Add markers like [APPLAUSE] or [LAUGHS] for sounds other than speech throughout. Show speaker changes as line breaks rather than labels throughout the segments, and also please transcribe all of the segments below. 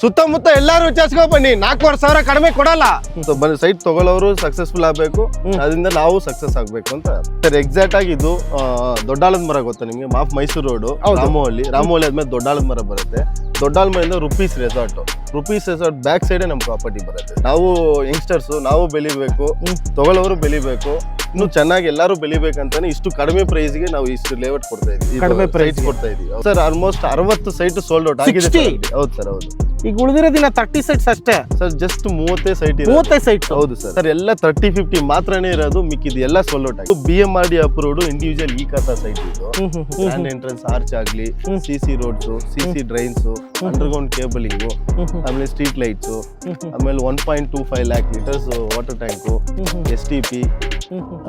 ಸುತ್ತಮುತ್ತ ಎಲ್ಲಾರು ವಿಚಾರಿಸ್ಕೊ ಬನ್ನಿ. ನಾಲ್ಕೂವರೆ ಸಾವಿರ ಕಡಿಮೆ ಕೊಡಲ್ಲ. ಬನ್ನಿ ಸೈಟ್ ತಗೊಳ್ಳೋರು ಸಕ್ಸಸ್ಫುಲ್ ಆಗಬೇಕು. ಅದರಿಂದ ನಾವು ಸಕ್ಸಸ್ ಆಗ್ಬೇಕು ಅಂತ. ಸರ್ ಎಕ್ಸಾಕ್ಟ್ ಆಗಿ ಇದು ದೊಡ್ಡಾಳದ ಮರ ಗೊತ್ತಾ ನಿಮಗೆ? ಮಾಫ್ ಮೈಸೂರು ರೋಡು. ರಾಮೋಹಳ್ಳಿ ರಾಮೋಹಳ್ಳಿ ಆದ್ಮೇಲೆ ದೊಡ್ಡಾಳದ ಮರ ಬರುತ್ತೆ. ದೊಡ್ಡಾಳ್ಮರಿಂದ rupees resort rupees resort back ಸೈಡೇ ನಮ್ಮ ಪ್ರಾಪರ್ಟಿ ಬರುತ್ತೆ. ನಾವು ಯಂಗ್ಸ್ಟರ್ಸ್ ನಾವು ಬೆಳಿಬೇಕು. ತಗೊಳ್ಳೋರು ಬೆಳಿಬೇಕು. ಇನ್ನು ಚೆನ್ನಾಗಿ ಎಲ್ಲರೂ ಬೆಳಿಬೇಕಂತಾನೆ ಇಷ್ಟು ಕಡಿಮೆ ಪ್ರೈಸ್ಗೆ ನಾವು ಇಷ್ಟು ಲೇಔಟ್ ಕೊಡ್ತಾ ಇದೀವಿ.
ಕಡಿಮೆ
ಪ್ರೈಸ್ ಕೊಡ್ತಾ ಇದೀವಿ. ಸರ್ ಆಲ್ಮೋಸ್ಟ್ ಅರವತ್ತು ಸೈಟ್ ಸೋಲ್ಡ್ ಔಟ್ ಆಗಿದೆ
60?
ಹೌದು ಸರ್ ಹೌದು.
ಈಗ ಉಳಿದಿರೋ ದಿನ ತರ್ಟಿ ಸೈಟ್ಸ್ ಅಷ್ಟೇ.
ಸರ್ ಜಸ್ಟ್ ಮೂವತ್ತೇ ಸೈಟ್
ಮೂವತ್ತೈದು ಸೈಟ್
ಹೌದು ಸರ್ ಸರ್ ಎಲ್ಲ ತರ್ಟಿ ಫಿಫ್ಟಿ ಮಾತ್ರನೇ ಇರೋದು ಮಿಕ್ಕಿದ್ ಎಲ್ಲ ಆಗಿದೆ. B M R D approved individual E khata site ಇದು ಗ್ರ್ಯಾಂಡ್ ಎಂಟ್ರೆನ್ಸ್ ಆರ್ಚ್ ಆಗ್ಲಿ C C roads C C drains underground cabling ಆಮೇಲೆ ಸ್ಟ್ರೀಟ್ ಲೈಟ್ಸ್ ಆಮೇಲೆ one point two five lakh litres water tank S T P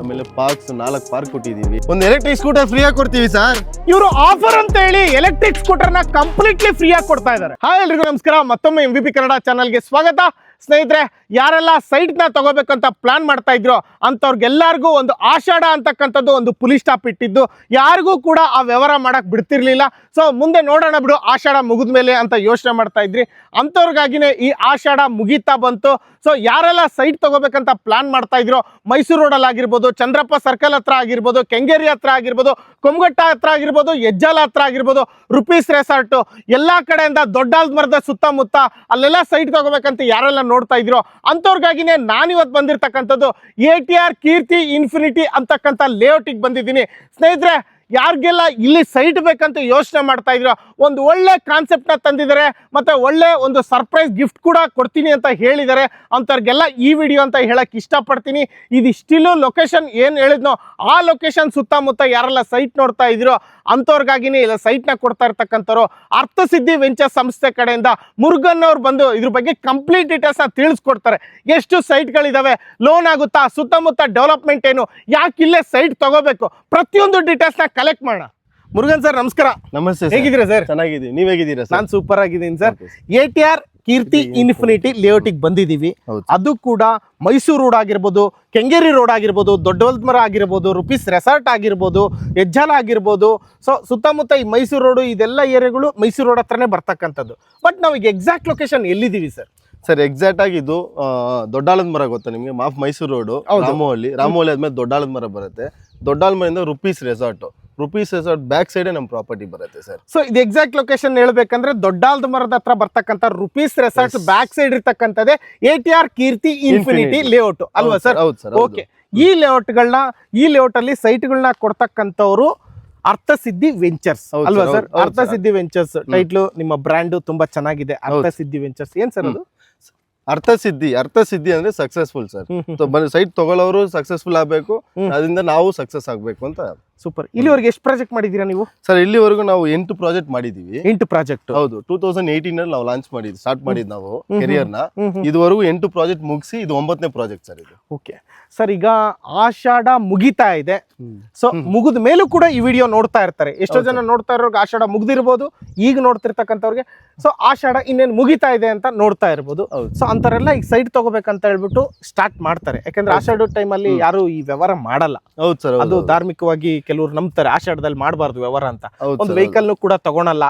ಆಮೇಲೆ parks ನಾಲ್ಕು park ಕೊಟ್ಟಿದೀವಿ. ಒಂದು electric scooter free ಆಗಿ ಕೊಡ್ತೀವಿ ಸರ್
ಇವರು ಆಫರ್ ಅಂತ ಹೇಳಿ ಎಲೆಕ್ಟ್ರಿಕ್ ಸ್ಕೂಟರ್ನ ಕಂಪ್ಲೀಟ್ಲಿ ಫ್ರೀ ಆಗಿ ಕೊಡ್ತಾ ಇದ್ದಾರೆ ಹಾಯ್ ಎಲ್ರಿಗೂ ನಮಸ್ಕಾರ. ಮತ್ತೊಮ್ಮೆ ಎಂ ವಿ ಪಿ ಕನ್ನಡ ಚಾನಲ್ಗೆ ಸ್ವಾಗತ. ಸ್ನೇಹಿತರೆ, ಯಾರೆಲ್ಲ ಸೈಟ್ನ ತಗೋಬೇಕಂತ ಪ್ಲಾನ್ ಮಾಡ್ತಾ ಇದ್ರೋ ಅಂಥವ್ರಿಗೆಲ್ಲರಿಗೂ ಒಂದು ಆಷಾಢ ಅಂತಕ್ಕಂಥದ್ದು ಒಂದು ಪುಲಿಸ್ ಸ್ಟಾಪ್ ಇಟ್ಟಿದ್ದು. ಯಾರಿಗೂ ಕೂಡ ಆ ವ್ಯವಹಾರ ಮಾಡಕ್ ಬಿಡ್ತಿರ್ಲಿಲ್ಲ. ಸೊ ಮುಂದೆ ನೋಡೋಣ ಬಿಡು, ಆಷಾಢ ಮುಗಿದ ಮೇಲೆ ಅಂತ ಯೋಚನೆ ಮಾಡ್ತಾ ಇದ್ರಿ. ಅಂಥವ್ರಿಗಾಗಿನೇ ಈ ಆಷಾಢ ಮುಗೀತಾ ಬಂತು. ಸೊ ಯಾರೆಲ್ಲ ಸೈಟ್ ತಗೋಬೇಕಂತ ಪ್ಲಾನ್ ಮಾಡ್ತಾ ಇದ್ರೋ, ಮೈಸೂರು ರೋಡಲ್ಲಿ ಆಗಿರ್ಬೋದು, ಚಂದ್ರಪ್ಪ ಸರ್ಕಲ್ ಹತ್ರ ಆಗಿರ್ಬೋದು, ಕೆಂಗೇರಿ ಹತ್ರ ಆಗಿರ್ಬೋದು ಕೊಮ್ಗಟ್ಟ ಹತ್ರ ಆಗಿರ್ಬೋದು, ಹೆಜ್ಜಾಲ ಹತ್ರ ಆಗಿರ್ಬೋದು ರುಪೀಸ್ ರೆಸಾರ್ಟು ಎಲ್ಲ ಕಡೆಯಿಂದ ದೊಡ್ಡ ಮರದ ಸುತ್ತಮುತ್ತ ಅಲ್ಲೆಲ್ಲ ಸೈಟ್ ತಗೋಬೇಕಂತ ಯಾರೆಲ್ಲ ನೋಡ್ತಾ ಇದ್ರೋ ಅಂಥವ್ರಿಗಾಗಿನೇ ನಾನಿವತ್ತು ಬಂದಿರತಕ್ಕಂಥದ್ದು A T R Keerthi Infinity ಅಂತಕ್ಕಂಥ ಲೇಔಟಿಗೆ ಬಂದಿದ್ದೀನಿ. ಸ್ನೇಹಿತರೆ ಯಾರಿಗೆಲ್ಲ ಇಲ್ಲಿ ಸೈಟ್ ಬೇಕಂತ ಯೋಚನೆ ಮಾಡ್ತಾ ಇದ್ರು, ಒಂದು ಒಳ್ಳೆ ಕಾನ್ಸೆಪ್ಟ್ನ ತಂದಿದ್ದಾರೆ, ಮತ್ತೆ ಒಳ್ಳೆ ಒಂದು ಸರ್ಪ್ರೈಸ್ ಗಿಫ್ಟ್ ಕೂಡ ಕೊಡ್ತೀನಿ ಅಂತ ಹೇಳಿದ್ದಾರೆ. ಅಂಥವ್ರಿಗೆಲ್ಲ ಈ ವಿಡಿಯೋ ಅಂತ ಹೇಳಕ್ ಇಷ್ಟಪಡ್ತೀನಿ. ಇದು ಇಷ್ಟಿಲ್ಲ ಲೊಕೇಶನ್ ಏನು ಹೇಳಿದ್ನೋ, ಆ ಲೊಕೇಶನ್ ಸುತ್ತಮುತ್ತ ಯಾರೆಲ್ಲ ಸೈಟ್ ನೋಡ್ತಾ ಇದ್ರೋ ಅಂಥವ್ರಿಗಾಗಿನೇ ಇಲ್ಲ ಸೈಟ್ನ ಕೊಡ್ತಾ ಇರ್ತಕ್ಕಂಥವ್ರು, ಅರ್ಥಸಿದ್ಧಿ ವೆಂಚರ್ ಸಂಸ್ಥೆ ಕಡೆಯಿಂದ ಮುರುಗನ್ ಅವ್ರು ಬಂದು ಇದ್ರ ಬಗ್ಗೆ ಕಂಪ್ಲೀಟ್ ಡೀಟೇಲ್ಸ್ನ ತಿಳಿಸ್ಕೊಡ್ತಾರೆ. ಎಷ್ಟು ಸೈಟ್ಗಳಿದಾವೆ ಲೋನ್ ಆಗುತ್ತಾ, ಸುತ್ತಮುತ್ತ ಡೆವಲಪ್ಮೆಂಟ್ ಏನು, ಯಾಕೆ ಇಲ್ಲೇ ಸೈಟ್ ತಗೋಬೇಕು, ಪ್ರತಿಯೊಂದು ಡೀಟೇಲ್ಸ್ನ ಕಲೆಕ್ಟ್ ಮಾಡೋಣ. ಮುರುಗನ್ ಸರ್ ನಮಸ್ಕಾರ.
ನಮಸ್ತೆ ಹೇಗಿದ್ರೆ
ಹೇಗಿದ್ದೀರಾ ಸರ್?
ಚೆನ್ನಾಗಿದ್ದೀವಿ. ನೀವ್ ಹೇಗಿದ್ದೀರಾ ಸರ್?
ನಾನು ಸೂಪರ್ ಆಗಿದ್ದೀನಿ sir. A T R Keerthi Infinity ಲೇಔಟಿಗೆ ಬಂದಿದ್ದೀವಿ.
ಹೌದು.
ಅದು ಕೂಡ ಮೈಸೂರು ರೋಡ್ ಆಗಿರ್ಬೋದು ಕೆಂಗೇರಿ ರೋಡ್ ಆಗಿರ್ಬೋದು ದೊಡ್ಡವಲ್ಮರ ಆಗಿರ್ಬೋದು ರುಪೀಸ್ ರೆಸಾರ್ಟ್ ಆಗಿರ್ಬೋದು ಹೆಜ್ಜಾಲ ಆಗಿರ್ಬೋದು. ಸೊ ಸುತ್ತಮುತ್ತ ಈ ಮೈಸೂರು ರೋಡು ಇದೆಲ್ಲ ಏರಿಯಾಗಳು ಮೈಸೂರು ರೋಡ್ ಹತ್ರನೇ ಬರ್ತಕ್ಕಂಥದ್ದು. ಬಟ್ ನಾವು ಈಗ ಎಕ್ಸಾಕ್ಟ್ ಲೊಕೇಶನ್ ಎಲ್ಲಿದ್ದೀವಿ ಸರ್?
ಸರ್ ಎಕ್ಸಾಕ್ಟ್ ಆಗಿ ಇದು ಆ, ದೊಡ್ಡಾಳದ ಮರ ಗೊತ್ತಾ ನಿಮಗೆ? ಮಾಫ್ ಮೈಸೂರು ರೋಡ್
ಹೌದು.
ರಾಮೋಹಳ್ಳಿ. ರಾಮೋಹಳ್ಳಿ ಆದ್ಮೇಲೆ ದೊಡ್ಡಾಳದ ಮರ ಬರುತ್ತೆ. ದೊಡ್ಡಾಳ್ಮರಿಂದ rupees resort rupees resort back ಸೈಡೇ ನಮ್ಮ ಪ್ರಾಪರ್ಟಿ ಬರುತ್ತೆ ಸರ್
ಸೊ ಇದು ಎಕ್ಸಾಕ್ಟ್ ಲೊಕೇಶನ್ ಹೇಳ್ಬೇಕಂದ್ರೆ ದೊಡ್ಡಾಲ್ದ ಮರದ ಹತ್ರ ಬರ್ತಕ್ಕಂಥ rupees resort back side ಇರ್ತಕ್ಕಂಥದ್ದೇ A T R Keerthi Infinity. Layout ಅಲ್ವಾ ಸರ್
ಹೌದು ಸರ್
ಓಕೆ ಈ ಲೇಔಟ್ಗಳನ್ನ ಈ ಲೇಔಟ್ ಅಲ್ಲಿ ಸೈಟ್ಗಳನ್ನ ಕೊಡ್ತಕ್ಕಂಥವ್ರು ಅರ್ಥಸಿದ್ಧಿ ವೆಂಚರ್ಸ್ ಅಲ್ವಾ ಸರ್ ಅರ್ಥಸಿದ್ಧಿ ವೆಂಚರ್ಸ್ ಟೈಟ್ಲು ನಿಮ್ಮ ಬ್ರ್ಯಾಂಡ್ ತುಂಬಾ ಚೆನ್ನಾಗಿದೆ. ಅರ್ಥಸಿದ್ಧಿ ವೆಂಚರ್ಸ್ ಏನ್ ಸರ್ ಅದು?
ಅರ್ಥಸಿದ್ಧಿ ಅರ್ಥಸಿದ್ಧಿ ಅಂದ್ರೆ ಸಕ್ಸಸ್ಫುಲ್ ಸರ್ ಸೈಟ್ ತಗೊಳ್ಳೋರು ಸಕ್ಸಸ್ಫುಲ್ ಆಗ್ಬೇಕು. ಅದರಿಂದ ನಾವು ಸಕ್ಸಸ್ ಆಗ್ಬೇಕು ಅಂತ
ಸೂಪರ್ ಇಲ್ಲಿವರೆಗೆ ಎಷ್ಟು ಪ್ರಾಜೆಕ್ಟ್ ಮಾಡಿದೀರಾ ನೀವು?
ಸರ್ ಇಲ್ಲಿವರೆಗೂ ನಾವು ಎಂಟು ಪ್ರಾಜೆಕ್ಟ್ ಮಾಡಿದೀವಿ.
ಎಂಟು ಪ್ರಾಜೆಕ್ಟ್
ಹೌದು ಟೂ ತೌಸಂಡ್ ಏಯ್ಟೀನ್ ಅಲ್ಲಿ ನಾವು ಲಾಂಚ್ ಮಾಡಿದ್ವಿ ಸ್ಟಾರ್ಟ್ ಮಾಡಿದ್ ನಾವು ಕೆರಿಯರ್ನ. ಇದುವರೆಗೂ ಎಂಟು ಪ್ರಾಜೆಕ್ಟ್ ಮುಗಿಸಿ ಇದು ಒಂಬತ್ತನೇ ಪ್ರಾಜೆಕ್ಟ್ ಸರ್ ಇದು.
ಓಕೆ ಸರ್ ಈಗ ಆಷಾಢ ಮುಗಿತಾ ಇದೆ. ಸೊ ಮುಗಿದ ಮೇಲೂ ಕೂಡ ಈ ವಿಡಿಯೋ ನೋಡ್ತಾ ಇರ್ತಾರೆ. ಎಷ್ಟೋ ಜನ ನೋಡ್ತಾ ಇರೋರ್ಗೆ ಆಷಾಢ ಮುಗ್ದಿರ್ಬೋದು ಈಗ ನೋಡ್ತಿರ್ತಕ್ಕಂಥವ್ರಿಗೆ. ಸೊ ಆಷಾಢ ಇನ್ನೇನು ಮುಗಿತಾ ಇದೆ ಅಂತ ನೋಡ್ತಾ ಇರ್ಬೋದು.
ಹೌದು.
ಸೊ ಅಂಥವರೆಲ್ಲ ಈಗ ಸೈಟ್ ತಗೋಬೇಕಂತ ಹೇಳ್ಬಿಟ್ಟು ಸ್ಟಾರ್ಟ್ ಮಾಡ್ತಾರೆ. ಯಾಕಂದ್ರೆ ಆಷಾಢ ಟೈಮಲ್ಲಿ ಯಾರು ಈ ವ್ಯವಹಾರ ಮಾಡಲ್ಲ.
ಹೌದು ಸರ್
ಅದು ಧಾರ್ಮಿಕವಾಗಿ ಕೆಲವ್ರು ನಂಬ್ತಾರೆ ಆಷಾಢದಲ್ಲಿ ಮಾಡಬಾರ್ದು ವ್ಯವಹಾರ ಅಂತ. ಒಂದು ವೆಹಿಕಲ್ ಕೂಡ ತಗೊಳಲ್ಲ.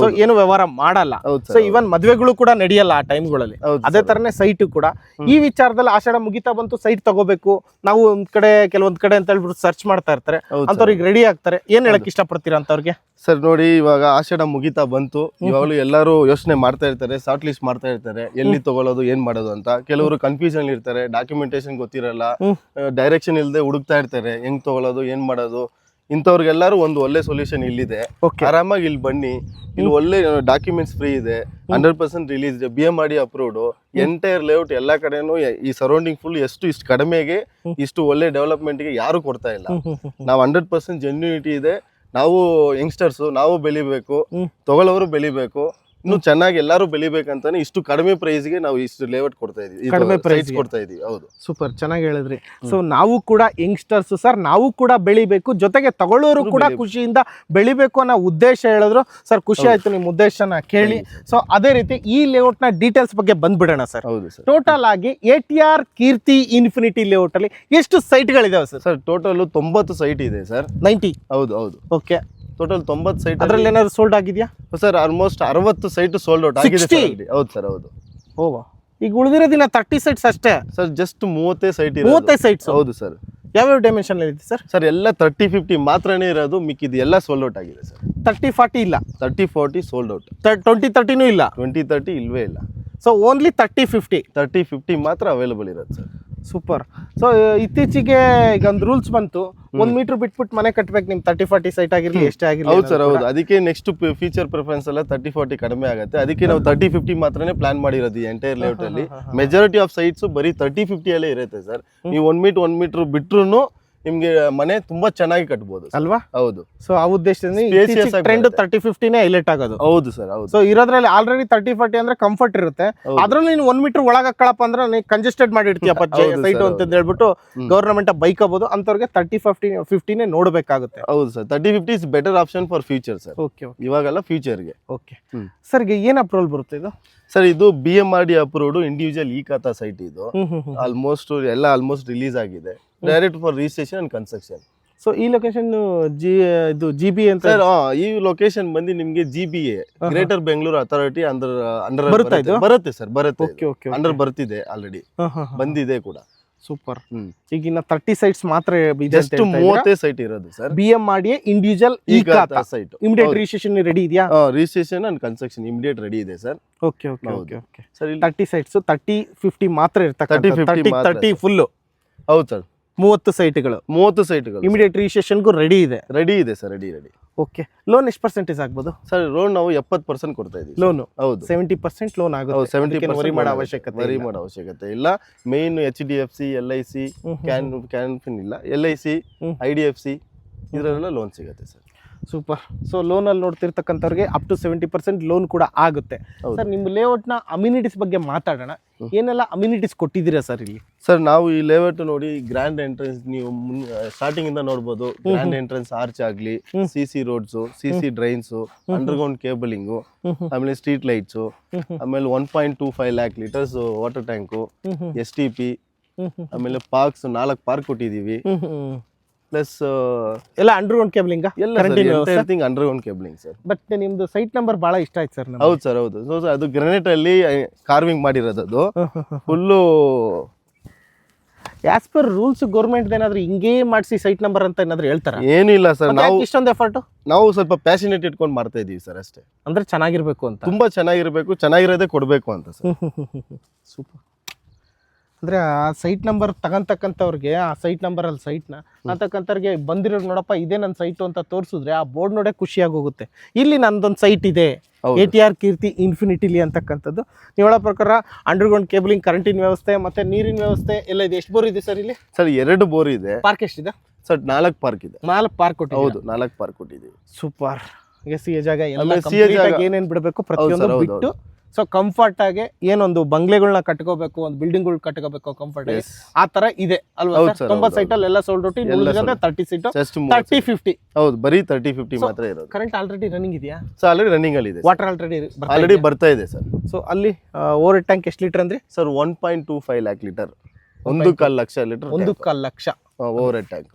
ಸೊ ಏನು ವ್ಯವಹಾರ ಮಾಡಲ್ಲ. ಸೊ ಇವನ್ ಮದ್ವೆಗಳು ಕೂಡ ನಡೆಯಲ್ಲ ಆ ಟೈಮ್ಗಳಲ್ಲಿ ಅದೇ. ತರನೇ ಸೈಟ್ ಕೂಡ. ಈ ವಿಚಾರದಲ್ಲಿ ಆಷಾಢ ಮುಗಿತಾ ಬಂತು ಸೈಟ್ ತಗೋಬೇಕು. ನಾವು ಒಂದ್ ಕಡೆ ಕೆಲವೊಂದ್ ಕಡೆ ಅಂತ ಹೇಳ್ಬಿಟ್ಟು ಸರ್ಚ್ ಮಾಡ್ತಾ ಇರ್ತಾರೆ. ಅಂತವ್ರಿಗೆ ರೆಡಿ ಆಗ್ತಾರೆ. ಏನ್ ಹೇಳಕ್ ಇಷ್ಟಪಡ್ತೀರಾ ಅಂತವ್ರಿಗೆ
ಸರ್ ನೋಡಿ ಇವಾಗ ಆಷಾಢ ಮುಗಿತಾ ಬಂತು. ಇವಾಗಲೂ ಎಲ್ಲರೂ ಯೋಚನೆ ಮಾಡ್ತಾ ಇರ್ತಾರೆ ಶಾರ್ಟ್ ಲಿಸ್ಟ್ ಮಾಡ್ತಾ ಇರ್ತಾರೆ. ಎಲ್ಲಿ ತಗೊಳ್ಳೋದು ಏನ್ ಮಾಡೋದು ಅಂತ. ಕೆಲವರು ಕನ್ಫ್ಯೂಷನ್ ಇರ್ತಾರೆ ಡಾಕ್ಯುಮೆಂಟೇಶನ್ ಗೊತ್ತಿರಲ್ಲ. ಡೈರೆಕ್ಷನ್ ಇಲ್ಲದೆ ಹುಡುಕ್ತಾ ಇರ್ತಾರೆ ಹೆಂಗ್ ತಗೊಳ್ಳೋದು ಏನ್ ಮಾಡೋದು. ಇಂಥವ್ರಿಗೆಲ್ಲರೂ ಒಂದು ಒಳ್ಳೆ ಸೊಲ್ಯೂಷನ್ ಇಲ್ಲಿದೆ. ಆರಾಮಾಗಿ ಇಲ್ಲಿ ಬನ್ನಿ. ಇಲ್ಲಿ ಒಳ್ಳೆ ಡಾಕ್ಯುಮೆಂಟ್ಸ್ ಫ್ರೀ ಇದೆ. ಹಂಡ್ರೆಡ್ ಪರ್ಸೆಂಟ್ ರಿಲೀಸ್ ಇದೆ. B M R D approved entire layout ಎಲ್ಲಾ ಕಡೆನೂ ಈ ಸರೌಂಡಿಂಗ್ ಫುಲ್ ಎಷ್ಟು ಇಷ್ಟು ಕಡಿಮೆಗೆ ಇಷ್ಟು ಒಳ್ಳೆ ಡೆವಲಪ್ಮೆಂಟ್ಗೆ ಯಾರು ಕೊಡ್ತಾ ಇಲ್ಲ. ನಾವು ಹಂಡ್ರೆಡ್ ಪರ್ಸೆಂಟ್ ಜೆನ್ಯೂನಿಟಿ ಇದೆ. ನಾವು ಯಂಗ್ಸ್ಟರ್ಸು ನಾವು ಬೆಳಿಬೇಕು. ತಗೊಳ್ಳೋರು ಬೆಳಿಬೇಕು. ಇನ್ನು ಚೆನ್ನಾಗಿ ಎಲ್ಲರೂ ಬೆಳಿಬೇಕಂತಾನೆ ಇಷ್ಟು ಕಡಿಮೆ ಪ್ರೈಸ್ಗೆ ನಾವು ಇಷ್ಟು ಲೇಔಟ್ ಕೊಡ್ತಾ ಇದೀವಿ.
ಕಡಿಮೆ
ಪ್ರೈಸ್ ಕೊಡ್ತಾ ಇದೀವಿ ಹೌದು.
ಸೂಪರ್ ಚೆನ್ನಾಗಿ ಹೇಳಿದ್ರಿ. ಸೊ ನಾವು ಕೂಡ ಯಂಗ್ಸ್ಟರ್ಸ್ ಸರ್ ನಾವು ಕೂಡ ಬೆಳಿಬೇಕು. ಜೊತೆಗೆ ತಗೊಳ್ಳೋರು ಕೂಡ. ಖುಷಿಯಿಂದ ಬೆಳಿಬೇಕು ಅನ್ನೋ ಉದ್ದೇಶ ಹೇಳಿದ್ರು. ಸರ್ ಖುಷಿ ಆಯ್ತು ನಿಮ್ಮ ಉದ್ದೇಶನ ಕೇಳಿ. ಸೊ ಅದೇ ರೀತಿ ಈ ಲೇಔಟ್ನ ಡೀಟೇಲ್ಸ್ ಬಗ್ಗೆ ಬಂದ್ಬಿಡೋಣ ಸರ್.
ಹೌದು ಸರ್.
ಟೋಟಲ್ ಆಗಿ A T R Keerthi Infinity layout ಅಲ್ಲಿ ಎಷ್ಟು ಸೈಟ್ಗಳಿದಾವೆ ಸರ್?
ಸರ್ ಟೋಟಲ್ ತೊಂಬತ್ತು ಸೈಟ್ ಇದೆ ಸರ್.
ನೈಂಟಿ
ಹೌದು ಹೌದು.
ಓಕೆ
ಟೋಟಲ್ ತೊಂಬತ್ತು ಸೈಟ್
ಅದ್ರಲ್ಲಿ ಏನಾದ್ರು ಸೋಲ್ಡ್ ಆಗಿದೆಯಾ?
ಸರ್ ಆಲ್ಮೋಸ್ಟ್ ಅರವತ್ತು ಸೈಟ್ ಸೋಲ್ಡ್ ಔಟ್ ಆಗಿದೆ
60?
ಅಲ್ಲಿ. ಹೌದು ಸರ್ ಹೌದು.
ಓ ಈಗ ಉಳಿದಿರೋ ದಿನ ತರ್ಟಿ ಸೈಟ್ಸ್ ಅಷ್ಟೇ?
ಸರ್ ಜಸ್ಟ್ ಮೂವತ್ತೇ ಸೈಟ್
ಮೂವತ್ತೈದು ಸೈಟ್ಸ್
ಹೌದು ಸರ್
ಯಾವ್ಯಾವ ಡೈಮೆನ್ಷನ್ ಇದೆ ಸರ್
ಸರ್ ಎಲ್ಲ ತರ್ಟಿ ಫಿಫ್ಟಿ ಮಾತ್ರನೇ ಇರೋದು ಮಿಕ್ಕಿದ್ದು ಎಲ್ಲ ಸೋಲ್ಡ್ ಔಟ್ ಆಗಿದೆ ಸರ್
ತರ್ಟಿ ಫಾರ್ಟಿ ಇಲ್ಲ?
Thirty forty sold out
twenty ತರ್ಟಿನೂ ಇಲ್ಲ?
ಟ್ವೆಂಟಿ ತರ್ಟಿ ಇಲ್ವೇ ಇಲ್ಲ.
So only thirty fifty
thirty fifty ಮಾತ್ರ ಅವೈಲೇಬಲ್ ಇರೋದು ಸರ್
ಸೂಪರ್ ಸೊ ಇತ್ತೀಚೆಗೆ ಈಗ ಒಂದು ರೂಲ್ಸ್ ಬಂತು. ಒಂದ್ ಮೀಟರ್ ಬಿಟ್ಬಿಟ್ಟು ಮನೆ ಕಟ್ಬೇಕು ನಿಮ್ ತರ್ಟಿ ಫಾರ್ಟಿ ಸೈಟ್ ಆಗಿರ್ಲಿ ಎಷ್ಟೇ ಆಗಿರ್ಲಿ
ಹೌದು ಸರ್ ಹೌದು. ಅದಕ್ಕೆ ನೆಕ್ಸ್ಟ್ ಫೀಚರ್ ಪ್ರಿಫರೆನ್ಸ್ ಎಲ್ಲ ತರ್ಟಿ ಫಾರ್ಟಿ ಕಡಿಮೆ ಆಗುತ್ತೆ. ಅದಕ್ಕೆ ನಾವು ತರ್ಟಿ ಫಿಫ್ಟಿ ಮಾತ್ರನೇ ಪ್ಲಾನ್ ಮಾಡಿರೋದು ಎಂಟೈರ್ ಲೇಔಟ್ ಅಲ್ಲಿ. ಮೆಜಾರಿಟಿ ಆಫ್ ಸೈಟ್ಸ್ ಬರೀ ತರ್ಟಿ ಫಿಫ್ಟಿ ಅಲ್ಲೇ ಇರುತ್ತೆ ಸರ್ ನೀವು ಒನ್ ಮೀಟರ್ ಒನ್ ಮೀಟರ್ ಬಿಟ್ರು ನಿಮ್ಗೆ ಮನೆ ತುಂಬಾ ಚೆನ್ನಾಗಿ ಕಟ್ಬೋದು
ಅಲ್ವಾ?
ಹೌದು.
ಸೊ ಆ ಉದ್ದೇಶದಿಂದ ಟ್ರೆಂಡ್. ತರ್ಟಿ ಫಿಫ್ಟಿನೇ ಹೈಲೈಟ್ ಆಗೋದು.
ಹೌದು ಸರ್ ಹೌದು.
ಸೊ ಇರೋದ್ರಲ್ಲಿ ಆಲ್ರೆಡಿ ತರ್ಟಿ ಫಾರ್ಟಿ ಅಂದ್ರೆ ಕಂಫರ್ಟ್ ಇರುತ್ತೆ. ಅದ್ರಲ್ಲಿ ನೀನು ಒಂದ್ ಮೀಟರ್ ಒಳಗೆ ಹಾಕೊಳಪ್ಪ ಅಂದ್ರೆ ನೀನು ಕಂಜೆಸ್ಟೆಡ್ ಮಾಡಿರ್ತೀಯಪ್ಪ ಸೈಟ್ ಅಂತ ಹೇಳ್ಬಿಟ್ಟು
ಹ್ಮ್.
ಬೈಕ್ ಬೈಕಬಹುದು ಅಂತವ್ರಿಗೆ ತರ್ಟಿ ಫಿಫ್ಟಿ ಫಿಫ್ಟಿನೇ ನೋಡಬೇಕಾಗುತ್ತೆ.
ಹೌದು sir thirty fifty is better option for future sir.
Okay
ಇವಾಗೆಲ್ಲ ಫ್ಯೂಚರ್ಗೆ
ಓಕೆ ಸರ್ಗೆ ಏನ್ ಅಪ್ರೂವಲ್ ಬರುತ್ತೆ ಇದು?
ಸರ್ ಇದು B M R D approved individual E khata site ಇದು ಆಲ್ಮೋಸ್ಟ್ ಎಲ್ಲ ಆಲ್ಮೋಸ್ಟ್ ರಿಲೀಸ್ ಆಗಿದೆ. Direct for registration and construction
so ಈ ಲೊಕೇಶನ್ ಜಿ ಇದು ಜಿ ಬಿ ಅಂತ?
ಸರ್ ಈ ಲೊಕೇಶನ್ ಬಂದು ನಿಮಗೆ G B A greater Bengaluru authority under under?
ಬರುತ್ತೆ
ಸರ್ ಬರುತ್ತೆ
ಓಕೆ ಓಕೆ
ಅಂಡರ್ ಬರ್ತಿದೆ ಆಲ್ರೆಡಿ ಬಂದಿದೆ ಕೂಡ.
ಸೂಪರ್.
ಹ್ಮ್.
ಈಗ ಇನ್ನ ತರ್ಟಿ ಸೈಟ್ಸ್ ಮಾತ್ರ
ಜಸ್ಟ್ ಮೂವತ್ತೇ ಸೈಟ್ ಇರೋದು ಸರ್.
ಬಿ ಎಂ ಮಾಡಿ ಇಂಡಿವಿಜುವಲ್ ಈ
ಸೈಟ್
ಇಮಿಡಿಯೇಟ್ ರಿಜಿಸ್ಟ್ರೇಷನ್ ರೆಡಿ ಇದೆಯಾ?
Registration and construction immediate ready ಇದೆ sir.
Okay okay okay okay
sir ಇಲ್ಲಿ
ತರ್ಟಿ ಸೈಟ್ಸ್ ತರ್ಟಿ ಫಿಫ್ಟಿ ಮಾತ್ರ
30,
ಇರ್ತಕ್ಕಂಥ
50
ತರ್ಟಿ ತರ್ಟಿ
ಫುಲ್ಲು
ಫುಲ್
ಹೌದು ಸರ್.
ಮೂವತ್ತು ಸೈಟ್ಗಳು
ಮೂವತ್ತು ಸೈಟ್ಗಳು
ಇಮಿಡಿಯೇಟ್ ರಿಜಿಸ್ಟ್ರೇಷನ್ಗೂ ರೆಡಿ ಇದೆ.
ರೆಡಿ ಇದೆ sir ready ready
okay loan ಎಷ್ಟು ಪರ್ಸೆಂಟೇಜ್ ಆಗ್ಬೋದು?
ಸರ್ ಲೋನ್ ನಾವು ಎಪ್ಪತ್ತು ಪರ್ಸೆಂಟ್ ಕೊಡ್ತಾ ಇದ್ದೀವಿ.
ಲೋನು
ಹೌದು.
ಸೆವೆಂಟಿ ಪರ್ಸೆಂಟ್ ಲೋನ್ ಆಗುತ್ತೆ.
ಸೆವೆಂಟಿ
ವರಿ ಮಾಡೋ ಅವಶ್ಯಕತೆ
ವರಿ. ಮಾಡೋ ಅವಶ್ಯಕತೆ ಇಲ್ಲ. Main H D F C L I C
hmm,
Can Fin ಇಲ್ಲ. L I C I D F C ಇದರಲ್ಲೆಲ್ಲ ಲೋನ್ ಸಿಗುತ್ತೆ ಸರ್.
ಸೂಪರ್ ಸೊ ಲೋನಲ್ಲಿ ನೋಡ್ತಿರ್ತಕ್ಕಂಥವ್ರಿಗೆ up to seventy percent loan ಕೂಡ ಆಗುತ್ತೆ. ಸರ್ ನಿಮ್ಮ ಲೇಔಟ್ನ ಅಮ್ಯುನಿಟೀಸ್ ಬಗ್ಗೆ ಮಾತಾಡೋಣ. ಏನೆಲ್ಲ ಅಮ್ಯುನಿಟೀಸ್ ಕೊಟ್ಟಿದ್ದೀರಾ ಸರ್ ಇಲ್ಲಿ?
ಸರ್ ನಾವು ಈ ಲೇಔಟ್ ನೋಡಿ ಗ್ರ್ಯಾಂಡ್ ಎಂಟ್ರೆನ್ಸ್ ನೀವು ಸ್ಟಾರ್ಟಿಂಗ್ ಇಂದ ನೋಡ್ಬೋದು. ಗ್ರ್ಯಾಂಡ್ ಎಂಟ್ರೆನ್ಸ್ ಆರ್ಚ್ ಆಗಲಿ. C C roads C C drains underground cabling ಆಮೇಲೆ ಸ್ಟ್ರೀಟ್ ಲೈಟ್ಸು ಆಮೇಲೆ one point two five lakh litres water tank S T P ಆಮೇಲೆ ಪಾರ್ಕ್ಸ್ ನಾಲ್ಕು ಪಾರ್ಕ್ ಕೊಟ್ಟಿದ್ದೀವಿ. ಪ್ಲಸ್
ಎಲ್ಲ ಅಂಡರ್ಗ್ರೌಂಡ್ ಕೇಬಲಿಂಗ್
ಎಲ್ಲ
everything
under underground cabling sir
but ನಿಮ್ದು site number ಬಹಳ ಇಷ್ಟ ಆಯ್ತು ಸರ್
ಹೌದು ಸರ್ ಹೌದು. ಸೊ ಅದು ಗ್ರನೇಟ್ ಅಲ್ಲಿ ಕಾರ್ವಿಂಗ್ ಮಾಡಿರೋದು ಅದು. Full
as per rules government ಏನಾದ್ರೂ ಹಿಂಗೇ ಮಾಡಿಸಿ ಸೈಟ್ ನಂಬರ್ ಅಂತ ಏನಾದ್ರು ಹೇಳ್ತಾರೆ?
ಏನಿಲ್ಲ ಸರ್ ನಾವು
ಇಷ್ಟೊಂದು ಎಫರ್ಟ್
ನಾವು ಸ್ವಲ್ಪ ಪ್ಯಾಷನೇಟ್ ಇಟ್ಕೊಂಡು ಮಾಡ್ತಾ ಇದೀವಿ ಸರ್ ಅಷ್ಟೇ.
ಅಂದ್ರೆ ಚೆನ್ನಾಗಿರ್ಬೇಕು ಅಂತ.
ತುಂಬಾ ಚೆನ್ನಾಗಿರ್ಬೇಕು ಚೆನ್ನಾಗಿರೋದೇ ಕೊಡ್ಬೇಕು ಅಂತ ಸರ್
ಸೂಪರ್ ಅಂದ್ರೆ ಆ ಸೈಟ್ ನಂಬರ್ ತಗಂತಕ್ಕಂಥವ್ರಿಗೆ ಆ ಸೈಟ್ ನಂಬರ್ ಅಲ್ಲಿ ಸೈಟ್ನ ಅಂತಕ್ಕಂಥವ್ರಿಗೆ ಬಂದಿರೋ ನೋಡಪ್ಪ ಇದೇ ನನ್ನ ಸೈಟು ಅಂತ ತೋರಿಸಿದ್ರೆ ಆ ಬೋರ್ಡ್ ನೋಡೇ ಖುಷಿಯಾಗಿ ಹೋಗುತ್ತೆ ಇಲ್ಲಿ ನಂದೊಂದು ಸೈಟ್ ಇದೆ. ಎ ಟಿ ಆರ್ ಕೀರ್ತಿ ಇನ್ಫಿನಿಟಿಲಿ ಅಂತಕ್ಕಂಥದ್ದು. ನೀವು ಹೇಳೋ ಪ್ರಕಾರ ಅಂಡರ್ಗ್ರೌಂಡ್ ಕೇಬಲಿಂಗ್ ಕರೆಂಟಿನ ವ್ಯವಸ್ಥೆ ಮತ್ತೆ ನೀರಿನ ವ್ಯವಸ್ಥೆ ಎಲ್ಲ ಇದೆ. ಎಷ್ಟು ಬೋರ್ ಇದೆ ಸರ್ ಇಲ್ಲಿ?
ಸರ್ ಎರಡು ಬೋರ್ ಇದೆ.
ಪಾರ್ಕ್ ಎಷ್ಟಿದೆ?
ಸರ್ ನಾಲ್ಕು ಪಾರ್ಕ್ ಇದೆ.
ನಾಲ್ಕು ಪಾರ್ಕ್ ಕೊಟ್ಟು
ಹೌದು ನಾಲ್ಕು ಪಾರ್ಕ್ ಕೊಟ್ಟಿದ್ದೀವಿ.
ಸೂಪರ್ ಸಿ ಎ ಜಾಗ ಎಲ್ಲ ಏನೇನ್ ಬಿಡಬೇಕು ಪ್ರತಿಯೊಂದು ಬಿಟ್ಟು ಸೊ ಕಂಫರ್ಟ್ ಆಗಿ ಏನೊಂದು ಬಂಗ್ಲೆಗಳನ್ನ ಕಟ್ಕೋಬೇಕು ಒಂದು ಬಿಲ್ಡಿಂಗ್ಗಳು ಕಟ್ಕೋಬೇಕು ಕಂಫರ್ಟ್ ಆಗಿ. ಆ ತರ ಇದೆ ಅಲ್ವಾ
ಹೌದು
ಸರ್?
sir, ಹೌದು,
ಸೈಟ್ ಅಲ್ಲಿ ಎಲ್ಲ ಸೋಲ್ಡ್
ಎಲ್ಲ.
Thirty site
just
thirty fifty
ಹೌದು ಬರೀ ತರ್ಟಿ ಫಿಫ್ಟಿ ಮಾತ್ರ ಇರೋದು.
ಕರೆಂಟ್ ಆಲ್ರೆಡಿ ರನ್ನಿಂಗ್ ಇದೆಯಾ?
ಸೊ ಆಲ್ರೆಡಿ ರನ್ನಿಂಗ್ ಅಲ್ಲಿ ಇದೆ
ವಾಟರ್ ಆಲ್ರೆಡಿ
ಆಲ್ರೆಡಿ ಬರ್ತಾ ಇದೆ ಸರ್
ಸೊ ಅಲ್ಲಿ ಓವರ್ ಟ್ಯಾಂಕ್ ಎಷ್ಟು ಲೀಟರ್ ಅಂದ್ರೆ?
Sir one point two five lakh litre ಒಂದು ಕಾಲ್ ಲಕ್ಷ ಲೀಟರ್
ಒಂದು ಕಾಲ್ lakh.
Over tank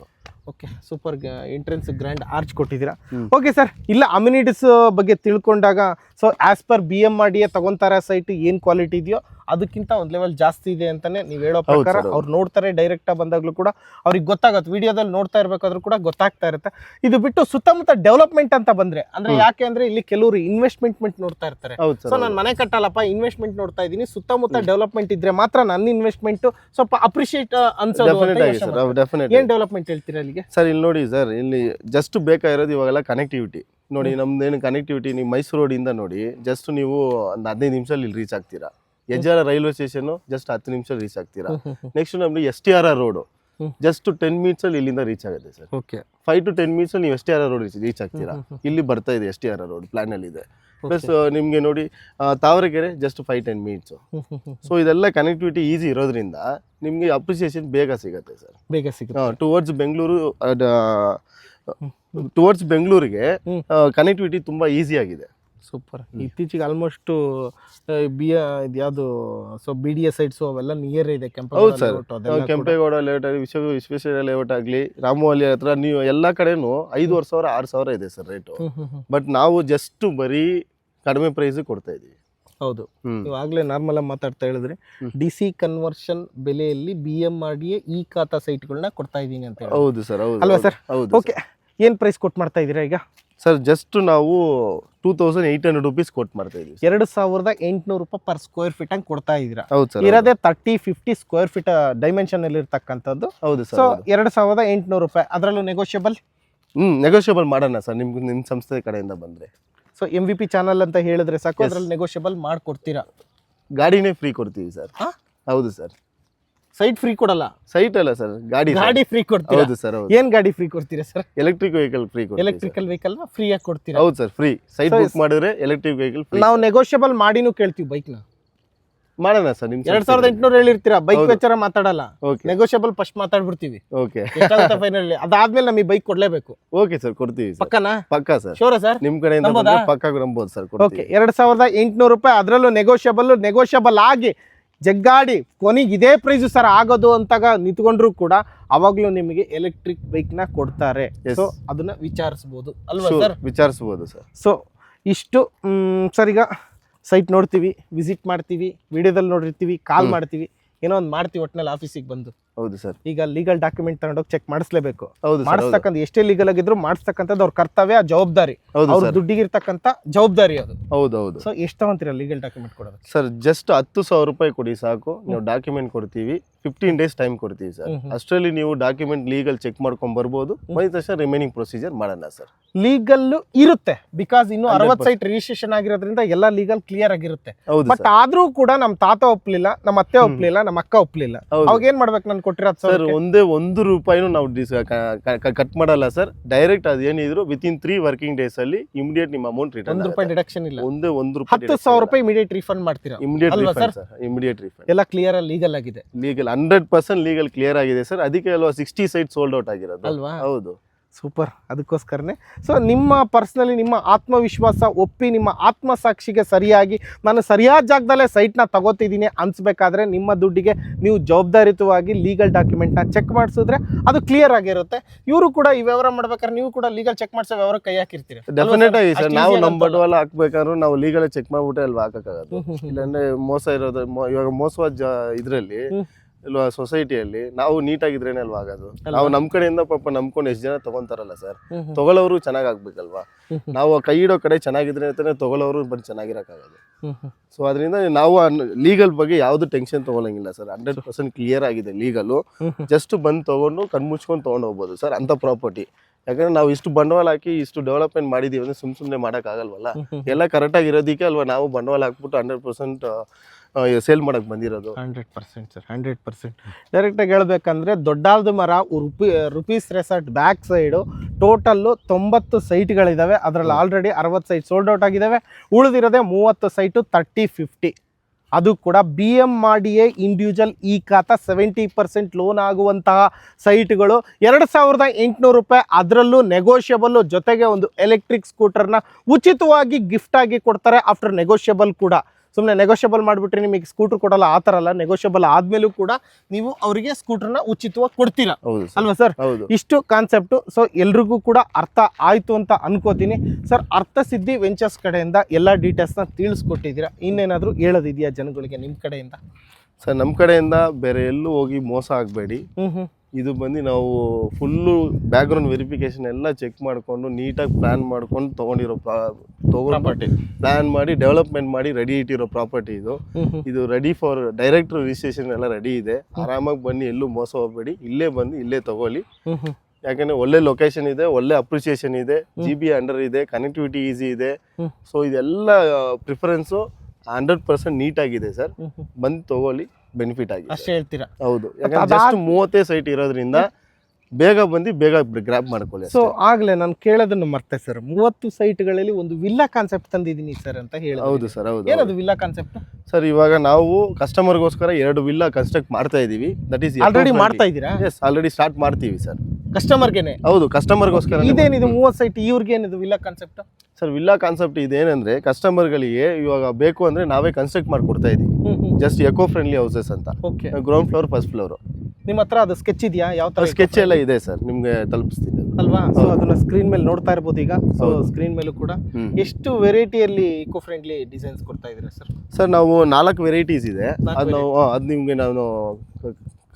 okay super entrance grand arch ಕೊಟ್ಟಿದ್ದೀರಾ? ಓಕೆ ಸರ್ ಇಲ್ಲ ಅಮ್ಯುನಿಟೀಸ್ ಬಗ್ಗೆ ತಿಳ್ಕೊಂಡಾಗ so as per B M R D ತಗೊಂತಾರ ಸೈಟ್ ಏನು ಕ್ವಾಲಿಟಿ ಇದೆಯೋ ಅದಕ್ಕಿಂತ ಒಂದು ಲೆವೆಲ್ ಜಾಸ್ತಿ ಇದೆ ಅಂತಾನೆ ನೀವು ಹೇಳೋ ಪ್ರಕಾರ ಅವ್ರು ನೋಡ್ತಾರೆ ಡೈರೆಕ್ಟ್ ಬಂದಾಗ್ಲೂ ಕೂಡ ಅವ್ರಿಗೆ ಗೊತ್ತಾಗುತ್ತೆ. ವಿಡಿಯೋದಲ್ಲಿ ನೋಡ್ತಾ ಇರ್ಬೇಕಾದ್ರೂ ಕೂಡ ಗೊತ್ತಾಗ್ತಾ ಇರುತ್ತೆ. ಇದು ಬಿಟ್ಟು ಸುತ್ತಮುತ್ತ ಡೆವಲಪ್ಮೆಂಟ್ ಅಂತ ಬಂದ್ರೆ ಅಂದ್ರೆ ಯಾಕೆ ಅಂದ್ರೆ ಇಲ್ಲಿ ಕೆಲವರು ಇನ್ವೆಸ್ಟ್ಮೆಂಟ್ ನೋಡ್ತಾ ಇರ್ತಾರೆ. ಸೊ ನಾನು ಮನೆ ಕಟ್ಟಲ್ಲಪ್ಪ ಇನ್ವೆಸ್ಟ್ಮೆಂಟ್ ನೋಡ್ತಾ ಇದ್ದೀನಿ. ಸುತ್ತಮುತ್ತ ಡೆವಲಪ್ಮೆಂಟ್ ಇದ್ರೆ ಮಾತ್ರ ನನ್ನ ಇನ್ವೆಸ್ಟ್ಮೆಂಟ್ ಸ್ವಲ್ಪ ಅಪ್ರಿಶಿಯೇಟ್ ಅನ್ಸೋದು
ಆಗಿ
ಏನ್ ಡೆವಲಪ್ಮೆಂಟ್ ಹೇಳ್ತೀರಾ ಅಲ್ಲಿಗೆ
ಸರ್ ಇಲ್ಲಿ ನೋಡಿ ಸರ್ ಇಲ್ಲಿ ಜಸ್ಟ್ ಬೇಕಾಗಿರೋದು ಇವಾಗೆಲ್ಲ ಕನೆಕ್ಟಿವಿಟಿ ನೋಡಿ ನಮ್ದೇನು ಕನೆಕ್ಟಿವಿಟಿ ನೀವು ಮೈಸೂರು ರೋಡಿಂದ ನೋಡಿ ಜಸ್ಟ್ ನೀವು ಒಂದು ಹದಿನೈದು ನಿಮಿಷದಲ್ಲಿ ಇಲ್ಲಿ ರೀಚ್ ಆಗ್ತೀರಾ. ಹೆಜ್ಜಾರ ರೈಲ್ವೆ ಸ್ಟೇಷನ್ ಜಸ್ಟ್ ಹತ್ತು ನಿಮಿಷ ರೀಚ್ ಆಗ್ತೀರಾ? ನೆಕ್ಸ್ಟ್ ನಮ್ದು S T R R road. Just ten ಮಿನಿಟ್ಸಲ್ಲಿ ಇಲ್ಲಿಂದ ರೀಚ್ ಆಗುತ್ತೆ sir
okay
five to ten minutes ನೀವು S T R R road reach ಆಗ್ತೀರಾ? ಇಲ್ಲಿ ಬರ್ತಾ ಇದೆ S T R R road ಪ್ಲಾನಲ್ಲಿ ಇದೆ. ಪ್ಲಸ್ ನಿಮಗೆ ನೋಡಿ Tavarekere just five ten minutes so ಇದೆಲ್ಲ ಕನೆಕ್ಟಿವಿಟಿ ಈಸಿ ಇರೋದ್ರಿಂದ ನಿಮಗೆ ಅಪ್ರಿಸಿಯೇಷನ್ ಬೇಗ ಸಿಗುತ್ತೆ ಸರ್
ಬೇಗ ಸಿಗುತ್ತೆ.
ಟುವರ್ಡ್ಸ್ ಬೆಂಗಳೂರು ಟುವರ್ಡ್ಸ್ ಬೆಂಗಳೂರಿಗೆ ಕನೆಕ್ಟಿವಿಟಿ ತುಂಬಾ ಈಸಿ ಆಗಿದೆ.
ಸೂಪರ್ ಇತ್ತೀಚೆಗೆ ಆಲ್ಮೋಸ್ಟ್ ಬಿ ಇದು ಯಾವುದು so B D S sites ಅವೆಲ್ಲ ನಿಯರ್ ಇದೆ.
ಹೌದು ಸರ್.
ಕೆಂಪೇಗೌಡ
ಕೆಂಪೇಗೌಡ ಲೇಔಟ್ ಆಗಲಿ ವಿಶ್ವ ವಿಶ್ವೇಶ್ವರ ಲೇಔಟ್ ಆಗಲಿ ರಾಮವಲ್ಲಿ ಹತ್ರ ನೀವು ಎಲ್ಲ ಕಡೆನೂ ಐದುವರೆ ಸಾವಿರ ಆರು ಸಾವಿರ ಇದೆ ಸರ್ ರೇಟು ಬಟ್ ನಾವು ಜಸ್ಟ್ ಬರೀ ಕಡಿಮೆ ಪ್ರೈಸ್ ಕೊಡ್ತಾ ಇದೀವಿ
ಹೌದು. ಆಗ್ಲೇ ನಾರ್ಮಲ್ ಆಗಿ ಮಾತಾಡ್ತಾ ಹೇಳಿದ್ರೆ. ಡಿ ಸಿ ಕನ್ವರ್ಷನ್ ಬೆಲೆಯಲ್ಲಿ B M R D E khata ಸೈಟ್ಗಳನ್ನ ಕೊಡ್ತಾ ಇದ್ದೀನಿ ಅಂತ ಹೇಳಿ
ಹೌದು ಸರ್ ಹೌದು
ಅಲ್ವಾ ಸರ್?
ಹೌದು
ಓಕೆ ಏನ್ ಪ್ರೈಸ್ ಕೊಟ್ಟು ಮಾಡ್ತಾ ಇದ್ದೀರಾ ಈಗ?
ಸರ್ ಜಸ್ಟ್ ನಾವು two thousand eight hundred rupees ಕೊಟ್ಟು ಮಾಡ್ತಾ ಇದೀವಿ
ಎರಡು ಸಾವಿರದ ಎಂಟುನೂರು ರೂಪಾಯಿ ಪರ್ ಸ್ಕ್ವೇರ್ ಫೀಟ್ ಹಂಗೆ ಕೊಡ್ತಾ ಇದ್ದೀರಾ?
ಹೌದು ಸರ್
ಇರೋದೇ thirty fifty square feet dimension ಅಲ್ಲಿ ಇರ್ತಕ್ಕಂಥದ್ದು.
ಹೌದು
ಸೊ
ಸರ್
ಎರಡು ಸಾವಿರದ ಎಂಟುನೂರು ರೂಪಾಯಿ ಅದರಲ್ಲೂ ನೆಗೋಷಿಯಬಲ್
ಹ್ಮ್ ನೆಗೋಷಿಯಬಲ್ ಮಾಡೋಣ ಸರ್ ನಿಮ್ಗೆ ನಿಮ್ಮ ಸಂಸ್ಥೆ ಕಡೆಯಿಂದ ಬಂದ್ರೆ.
So M V P channel ಅಂತ ಹೇಳಿದ್ರೆ ಸಾಕು
ಅದರಲ್ಲಿ
ಅದ್ರಲ್ಲಿ ನೆಗೋಷಿಯಬಲ್ ಮಾಡಿಕೊಡ್ತೀರಾ?
ಗಾಡಿನೇ ಫ್ರೀ ಕೊಡ್ತೀವಿ ಸರ್.
ಹಾ?
ಹೌದು ಸರ್.
ಸೈಟ್ ಫ್ರೀ ಕೊಡಲ್ಲ.
ಸೈಟ್ ಅಲ್ಲ ಸರ್ ಗಾಡಿ
ಗಾಡಿ ಫ್ರೀ ಕೊಡ್ತೀರಾ?
ಹೌದು ಸರ್ ಏನು
ಏನ್ ಗಾಡಿ ಫ್ರೀ ಕೊಡ್ತೀರಾ sir?
Electric vehicle free
electrical vehicle free ಆಗಿ ಕೊಡ್ತೀರಾ?
ಹೌದು ಸರ್ ಫ್ರೀ ಸೈಟ್ ಬುಕ್ ಮಾಡಿದ್ರೆ ಎಲೆಕ್ಟ್ರಿಕ್ ವೆಹಿಕಲ್ ಫ್ರೀ
ನಾವು ನೆಗೋಷಿಯಬಲ್ ಮಾಡಿನೂ ಕೇಳ್ತೀವಿ ಬೈಕ್ನ.
ಮಾಡೋಣ ಸರ್ ನಿಮ್ಗೆ
ಎರಡ್ ಸಾವಿರದ ಎಂಟುನೂರು ಹೇಳಿರ್ತೀರಾ? ಬೈಕ್. ವೆಚ್ಚರ ಮಾತಾಡಲ್ಲ.
ಓಕೆ
ನೆಗೋಷಿಯಬಲ್ ಫಸ್ಟ್ ಮಾತಾಡ್ಬಿಡ್ತೀವಿ.
ಓಕೆ
ಫೈನಲ್ ಅದಾದ್ಮೇಲೆ ನಮಗೆ ಬೈಕ್ ಕೊಡ್ಲೇಬೇಕು.
ಓಕೆ ಸರ್ ಕೊಡ್ತೀವಿ
ಪಕ್ಕನಾ?
ಪಕ್ಕಾ ಸರ್.
ಶೋರ ಸರ್.
ನಿಮ್ ಕಡೆಯಿಂದ ಪಕ್ಕ ನಂಬೋದು? ಸರ್
ಓಕೆ ಎರಡ್ ಸಾವಿರದ ಎಂಟುನೂರು ರೂಪಾಯಿ ಅದರಲ್ಲೂ ನೆಗೋಷಿಯಬಲ್ ನೆಗೋಷಿಯಬಲ್ ಆಗಿ ಜಗ್ಗಾಡಿ ಕೊನೆಗೆ ಇದೇ ಪ್ರೈಸು ಸರ್ ಆಗೋದು ಅಂತಾಗ ನಿಂತ್ಕೊಂಡ್ರು ಕೂಡ ಅವಾಗ್ಲೂ ನಿಮಗೆ ಎಲೆಕ್ಟ್ರಿಕ್ ಬೈಕ್ನ ಕೊಡ್ತಾರೆ. ಸೊ ಅದನ್ನ ವಿಚಾರಿಸಬಹುದು ಅಲ್ವಾ ಸರ್
ವಿಚಾರಿಸ್ಬೋದು ಸರ್
ಸೊ ಇಷ್ಟು ಸರ್ ಈಗ ಸೈಟ್ ನೋಡ್ತೀವಿ ವಿಸಿಟ್ ಮಾಡ್ತೀವಿ ವಿಡಿಯೋದಲ್ಲಿ ನೋಡಿರ್ತೀವಿ ಕಾಲ್ ಮಾಡ್ತೀವಿ ಏನೋ ಒಂದು ಮಾಡ್ತೀವಿ ಒಟ್ಟಿನಲ್ಲಿ ಆಫೀಸಿಗೆ ಬಂದು.
ಹೌದು ಸರ್.
ಈಗ ಲೀಗಲ್ ಡಾಕ್ಯುಮೆಂಟ್ ತಗೊಂಡೋಗಿ ಚೆಕ್ ಮಾಡಿಸ್ಲೇಬೇಕು.
ಹೌದು.
ಮಾಡಿಸ್ತಕ್ಕಂಥ ಎಷ್ಟೇ ಲೀಗಲ್ ಆಗಿದ್ರು ಮಾಡಿಸ್ತಕ್ಕಂಥದ್ದು ಅವ್ರ ಕರ್ತವ್ಯ ಜವಾಬ್ದಾರಿ.
ಹೌದು
ಅವ್ರ
ಸರ್.
ದುಡ್ಡಿಗಿರ್ತಕ್ಕಂಥ ಜವಾಬ್ದಾರಿ ಅದು.
ಹೌದು ಹೌದು.
ಸೊ ಎಷ್ಟು ತಗೊಂತೀರ ಲೀಗಲ್ ಡಾಕ್ಯುಮೆಂಟ್ ಕೊಡೋದು
ಸರ್ ಜಸ್ಟ್ ಹತ್ತು ಸಾವಿರ ರೂಪಾಯಿ ಕೊಡಿ ಸಾಕು. ನೀವು ಡಾಕ್ಯುಮೆಂಟ್ ಕೊಡ್ತೀವಿ. ಫಿಫ್ಟೀನ್ ಡೇಸ್ ಟೈಮ್ ಕೊಡ್ತೀವಿ ಸರ್.
ಹ್ಮ್ ಹ್ಮ್.
ಅಷ್ಟರಲ್ಲಿ ನೀವು ಡಾಕ್ಯುಮೆಂಟ್ ಲೀಗಲ್ ಚೆಕ್ ಮಾಡ್ಕೊಂಡ್ ಬರ್ಬೋದು. ಬಂದ ತಕ್ಷಣ ರಿಮೈನಿಂಗ್ ಪ್ರೊಸೀಜರ್ ಮಾಡೋಣ ಸರ್.
ಲೀಗಲ್ ಇರುತ್ತೆ. ಬಿಕಾಸ್ ಇನ್ನು
100%
ಅರವತ್ತು ಸೈಟ್ ರಿಜಿಸ್ಟ್ರೇಷನ್ ಆಗಿರೋದ್ರಿಂದ ಎಲ್ಲ ಲೀಗಲ್ ಕ್ಲಿಯರ್ ಆಗಿರುತ್ತೆ.
ಹೌದು
ಬಟ್
ಸರ್.
ಆದ್ರೂ ಕೂಡ ನಮ್ಮ ತಾತ ಒಪ್ಲಿಲ್ಲ ನಮ್ಮ ಅತ್ತೆ
ಒಪ್ಪಲಿಲ್ಲ
ಒಪ್ಲಿಲ್ಲ ನಮ್ಮ ಅಕ್ಕ ಒಪ್ಲಿಲ್ಲ.
ಹೌದು.
ಅವಾಗ ಏನ್ ಮಾಡ್ಬೇಕು ನಾನು ಕೊಟ್ಟಿರೋದು
ಸರ್ ಒಂದೇ ಒಂದು ರೂಪಾಯಿನೂ ನಾವು ಕಟ್ ಮಾಡಲ್ಲ ಸರ್. ಡೈರೆಕ್ಟ್ ಅದೇನಿದ್ರು ಏನಿದ್ರು ವಿತಿನ್ ತ್ರೀ ವರ್ಕಿಂಗ್ ಡೇಸ್ ಅಲ್ಲಿ ಇಮಿಡಿಯೇಟ್ ನಿಮ್ಮ ಅಮೌಂಟ್ ರಿಟರ್ನ್
ಒಂದು ರೂಪಾಯಿ ಡಿಡಕ್ಷನ್ ಇಲ್ಲ.
ಒಂದೇ ಒಂದು ರೂಪಾಯಿ
ಹತ್ತು ಸಾವಿರ ರೂಪಾಯಿ ಇಮಿಡಿಯೇಟ್ ರಿಫಂಡ್ ಮಾಡ್ತೀರಾ?
ಇಮಿಡಿಯೇಟ್
ಅಲ್ವಾ
ರಿಫಂಡ್ ಸರ್? ಇಮಿಡಿಯೇಟ್ ರಿಫಂಡ್
ಎಲ್ಲ ಕ್ಲಿಯರ್ ಲೀಗಲ್ ಆಗಿದೆ.
Legal hundred percent legal clear ಆಗಿದೆ ಸರ್. ಅದಕ್ಕೆ ಅಲ್ವಾ ಸಿಕ್ಸ್ಟಿ ಸೈಟ್ ಸೋಲ್ಡ್ ಔಟ್ ಆಗಿರೋದು.
ಅಲ್ವಾ?
ಹೌದು.
ಸೂಪರ್. ಅದಕ್ಕೋಸ್ಕರನೇ. ಸೊ ನಿಮ್ಮ ಪರ್ಸ್ನಲಿ ನಿಮ್ಮ ಆತ್ಮವಿಶ್ವಾಸ ಒಪ್ಪಿ ನಿಮ್ಮ ಆತ್ಮಸಾಕ್ಷಿಗೆ ಸರಿಯಾಗಿ ನಾನು ಸರಿಯಾದ ಜಾಗದಲ್ಲೇ ಸೈಟ್ನ ತಗೋತಿದ್ದೀನಿ ಅನ್ಸ್ಬೇಕಾದ್ರೆ ನಿಮ್ಮ ದುಡ್ಡಿಗೆ ನೀವು ಜವಾಬ್ದಾರಿತವಾಗಿ ಲೀಗಲ್ ಡಾಕ್ಯುಮೆಂಟ್ನ ಚೆಕ್ ಮಾಡಿಸಿದ್ರೆ ಅದು ಕ್ಲಿಯರ್ ಆಗಿರುತ್ತೆ. ಇವರು ಕೂಡ ಈ ವ್ಯವಹಾರ ಮಾಡ್ಬೇಕಾದ್ರೆ ನೀವು ಕೂಡ ಲೀಗಲ್ ಚೆಕ್ ಮಾಡಿಸೋ ವ್ಯವಹಾರ ಕೈ ಹಾಕಿರ್ತೀರಿ.
ಡೆಫಿನೆಟ್ ಆಗಿ ಸರ್ ನಾವು ನಮ್ಮ ಬಂಡವಾಳ ಹಾಕ್ಬೇಕಾದ್ರು ನಾವು ಲೀಗಲ್ ಚೆಕ್ ಮಾಡ್ಬಿಟ್ಟೆ ಅಲ್ವಾ ಹಾಕಕ್ಕಾಗುತ್ತೆ ಇಲ್ಲಾಂದ್ರೆ ಮೋಸ ಇರೋದು ಇವಾಗ ಮೋಸವಾದ ಇದರಲ್ಲಿ. ಇಲ್ವಾ ಸೊಸೈಟಿಯಲ್ಲಿ ನಾವು ನೀಟಾಗಿದ್ರೇನೆ ಅಲ್ವಾ ಆಗೋದು? ನಾವು ನಮ್ ಕಡೆಯಿಂದ ಪಾಪ ನಂಬ್ಕೊಂಡು ಎಷ್ಟು ಜನ ತಗೊಂತಾರಲ್ಲ ಸರ್? ತಗೊಳ್ಳೋರು ಚೆನ್ನಾಗ್ ಆಗ್ಬೇಕಲ್ವಾ ನಾವು ಕೈ ಇಡೋ ಕಡೆ ಚೆನ್ನಾಗಿದ್ರೆ ಅಂತಾನೆ ತಗೊಳ್ಳೋರು ಬಂದು ಚೆನ್ನಾಗಿರಕ್ಕಾಗೋದು. ಸೊ ಅದರಿಂದ ನಾವು ಲೀಗಲ್ ಬಗ್ಗೆ ಯಾವ್ದು ಟೆನ್ಷನ್ ತಗೊಳಂಗಿಲ್ಲ ಸರ್. ಹಂಡ್ರೆಡ್ ಪರ್ಸೆಂಟ್ ಕ್ಲಿಯರ್ ಆಗಿದೆ ಲೀಗಲು ಜಸ್ಟ್ ಬಂದು ತಗೊಂಡು ಕಣ್ಮುಚ್ಕೊಂಡು ತೊಗೊಂಡು ಹೋಗ್ಬೋದು ಸರ್ ಅಂತ ಪ್ರಾಪರ್ಟಿ ಯಾಕಂದ್ರೆ ನಾವು ಇಷ್ಟು ಬಂಡವಾಳ ಹಾಕಿ ಇಷ್ಟು ಡೆವಲಪ್ಮೆಂಟ್ ಮಾಡಿದೀವಿ ಅಂದ್ರೆ ಸುಮ್ ಸುಮ್ಮನೆ ಮಾಡೋಕ್ಕಾಗಲ್ವಲ್ಲ ಎಲ್ಲ ಕರೆಕ್ಟಾಗಿ ಇರೋದಕ್ಕೆ ಅಲ್ವಾ ನಾವು ಬಂಡವಾಳ ಹಾಕ್ಬಿಟ್ಟು ಹಂಡ್ರೆಡ್ ಪರ್ಸೆಂಟ್ ಸೇಲ್ ಮಾಡಕ್ಕೆ ಬಂದಿರೋದು.
Hundred percent sir, hundred percent. ಡೈರೆಕ್ಟಾಗಿ ಹೇಳ್ಬೇಕಂದ್ರೆ ದೊಡ್ಡಾಲ್ದ ಮರ rupee, rupees resort back side total ತೊಂಬತ್ತು ಸೈಟ್ಗಳಿದ್ದಾವೆ ಅದರಲ್ಲಿ ಆಲ್ರೆಡಿ ಅರವತ್ತು ಸೈಟ್ ಸೋಲ್ಡ್ ಔಟ್ ಆಗಿದ್ದಾವೆ ಉಳಿದಿರೋದೆ ಮೂವತ್ತು ಸೈಟು ತರ್ಟಿ ಫಿಫ್ಟಿ ಅದು ಕೂಡ ಬಿ ಎಂ ಮಾಡಿಯೇ ಇಂಡಿವಿಜುವಲ್ ಈ ಖಾತಾ ಸೆವೆಂಟಿ ಪರ್ಸೆಂಟ್ ಲೋನ್ ಆಗುವಂತಹ ಸೈಟ್ಗಳು ಎರಡು ಸಾವಿರದ ಎಂಟುನೂರು ರೂಪಾಯಿ ಅದರಲ್ಲೂ ನೆಗೋಷಿಯಬಲ್ಲು ಜೊತೆಗೆ ಒಂದು ಎಲೆಕ್ಟ್ರಿಕ್ ಸ್ಕೂಟರ್ನ ಉಚಿತವಾಗಿ ಗಿಫ್ಟ್ ಆಗಿ ಕೊಡ್ತಾರೆ ಆಫ್ಟರ್ ನೆಗೋಷಿಯಬಲ್ ಕೂಡ. ಸುಮ್ಮನೆ ನೆಗೋಷಿಯಬಲ್ ಮಾಡಿಬಿಟ್ರೆ ನಿಮಗೆ ಸ್ಕೂಟರ್ ಕೊಡಲ್ಲ ಆ ಥರ ಅಲ್ಲ ನೆಗೋಷಿಯಬಲ್ ಆದಮೇಲೂ ಕೂಡ ನೀವು ಅವರಿಗೆ ಸ್ಕೂಟರ್ನ ಉಚಿತವಾಗಿ ಕೊಡ್ತೀರಾ. ಅಲ್ವಾ ಸರ್?
ಹೌದು.
ಇಷ್ಟು ಕಾನ್ಸೆಪ್ಟು ಸೊ ಎಲ್ರಿಗೂ ಕೂಡ ಅರ್ಥ ಆಯಿತು ಅಂತ ಅನ್ಕೋತೀನಿ. ಸರ್ ಅರ್ಥ ಸಿದ್ಧಿ ವೆಂಚರ್ಸ್ ಕಡೆಯಿಂದ ಎಲ್ಲ ಡೀಟೇಲ್ಸ್ನ ತಿಳಿಸ್ಕೊಟ್ಟಿದ್ದೀರಾ? ಇನ್ನೇನಾದರೂ ಹೇಳೋದಿದೆಯಾ ಜನಗಳಿಗೆ ನಿಮ್ಮ ಕಡೆಯಿಂದ?
ಸರ್ ನಮ್ಮ ಕಡೆಯಿಂದ ಬೇರೆ ಎಲ್ಲೂ ಹೋಗಿ ಮೋಸ ಆಗಬೇಡಿ.
ಹ್ಞೂ ಹ್ಞೂ
ಇದು ಬಂದು ನಾವು ಫುಲ್ಲು ಬ್ಯಾಕ್ಗ್ರೌಂಡ್ ವೆರಿಫಿಕೇಶನ್ ಎಲ್ಲ ಚೆಕ್ ಮಾಡಿಕೊಂಡು ನೀಟಾಗಿ ಪ್ಲ್ಯಾನ್ ಮಾಡ್ಕೊಂಡು ತೊಗೊಂಡಿರೋ ತೊಗೊಂಡು ಪ್ಲಾನ್ ಮಾಡಿ ಡೆವಲಪ್ಮೆಂಟ್ ಮಾಡಿ ರೆಡಿ ಇಟ್ಟಿರೋ ಪ್ರಾಪರ್ಟಿ ಇದು. ಇದು ರೆಡಿ ಫಾರ್ ಡೈರೆಕ್ಟ್ ರಿಜಿಸ್ಟ್ರೇಷನ್ ಎಲ್ಲ ರೆಡಿ ಇದೆ. ಆರಾಮಾಗಿ ಬನ್ನಿ ಎಲ್ಲೂ ಮೋಸ ಹೋಗಬೇಡಿ. ಇಲ್ಲೇ ಬಂದು ಇಲ್ಲೇ ತಗೊಳ್ಳಿ. ಯಾಕಂದ್ರೆ ಒಳ್ಳೆ ಲೊಕೇಶನ್ ಇದೆ ಒಳ್ಳೆ ಅಪ್ರಿಸಿಯೇಷನ್ ಇದೆ ಜಿ ಬಿ ಅಂಡರ್ ಇದೆ ಕನೆಕ್ಟಿವಿಟಿ ಈಸಿ ಇದೆ. ಸೊ ಇದೆಲ್ಲ ಪ್ರಿಫರೆನ್ಸು ಹಂಡ್ರೆಡ್ ಪರ್ಸೆಂಟ್ ನೀಟಾಗಿದೆ ಸರ್. ಬಂದು ತಗೊಳ್ಳಿ ಬೆನಿಫಿಟ್ ಆಗಿದೆ.
ಅಷ್ಟೇ ಹೇಳ್ತೀರಾ?
ಹೌದು. ಯಾಕಂದ್ರೆ ಜಸ್ಟ್ ಮೂವತ್ತೇ ಸೈಟ್ ಇರೋದ್ರಿಂದ ಬೇಗ ಬಂದು ಬೇಗ ಗ್ರ್ಯಾಬ್ ಮಾಡ್ಕೊಳ್ಳಿ
ಸೊ. ಆಗ್ಲೇ ನಾನು ಕೇಳೋದನ್ನು ಮರ್ತೆ ಸರ್ ಮೂವತ್ತು ಸೈಟ್ಗಳಲ್ಲಿ ಒಂದು ವಿಲ್ಲಾ ಕಾನ್ಸೆಪ್ಟ್ ತಂದಿದ್ದೀನಿ ಸರ್ ಅಂತ ಹೇಳಿ
ಹೌದು ಸರ್ ಹೌದು
ಏನದು ವಿಲ್ಲಾ ಕಾನ್ಸೆಪ್ಟ್
ಸರ್ ಇವಾಗ ನಾವು ಕಸ್ಟಮರ್ಗೋಸ್ಕರ ಎರಡು ವಿಲ್ಲಾ ಕನ್ಸ್ಟ್ರಕ್ಟ್ ಮಾಡ್ತಾ ಇದೀವಿ ದಟ್ ಈಸ್
ಆಲ್ರೆಡಿ ಮಾಡ್ತಾ ಇದ್ದೀರಾ?
ಎಸ್ ಆಲ್ರೆಡಿ ಸ್ಟಾರ್ಟ್ ಮಾಡ್ತೀವಿ ಸರ್
ಕಸ್ಟಮರ್ಗೆನೆ
ಹೌದು ಕಸ್ಟಮರ್ಗೋಸ್ಕರ
ಇದೇನಿದು ಮೂವತ್ತು ಸೈಟ್ ಇವ್ರಿಗೆ ಏನಿದು villa concept
sir villa concept ಇದೇನಂದ್ರೆ ಕಸ್ಟಮರ್ಗಳಿಗೆ ಇವಾಗ ಬೇಕು ಅಂದ್ರೆ ನಾವೇ ಕನ್ಸ್ಟ್ರಕ್ಟ್ ಮಾಡಿಕೊಡ್ತಾ ಇದೀವಿ ಜಸ್ಟ್ ಎಕೋ ಫ್ರೆಂಡ್ಲಿ ಹೌಸಸ್ ಅಂತ.
Okay
ground floor first floor
ನಿಮ್ಮ ಹತ್ರ ಅದು ಸ್ಕೆಚ್ ಇದೆಯಾ? ಯಾವ ತರ
ಸ್ಕೆಚ್ ಎಲ್ಲ ಇದೆ ಸರ್ ನಿಮ್ಗೆ ತಲುಪಿಸ್ತೀನಿ
ಅಲ್ವಾ? ಸೊ ಅದನ್ನ ಸ್ಕ್ರೀನ್ ಮೇಲೆ ನೋಡ್ತಾ ಇರ್ಬೋದು ಈಗ. ಸೊ ಸ್ಕ್ರೀನ್ ಮೇಲೂ ಕೂಡ. ಎಷ್ಟು ವೆರೈಟಿಯಲ್ಲಿ ಇಕೋ ಫ್ರೆಂಡ್ಲಿ ಡಿಸೈನ್ಸ್ ಕೊಡ್ತಾ ಇದ್ದೀರಾ ಸರ್
ಸರ್ ನಾವು ನಾಲ್ಕು ವೆರೈಟೀಸ್ ಇದೆ. ಅದು ನಾವು ಅದು ನಿಮ್ಗೆ ನಾನು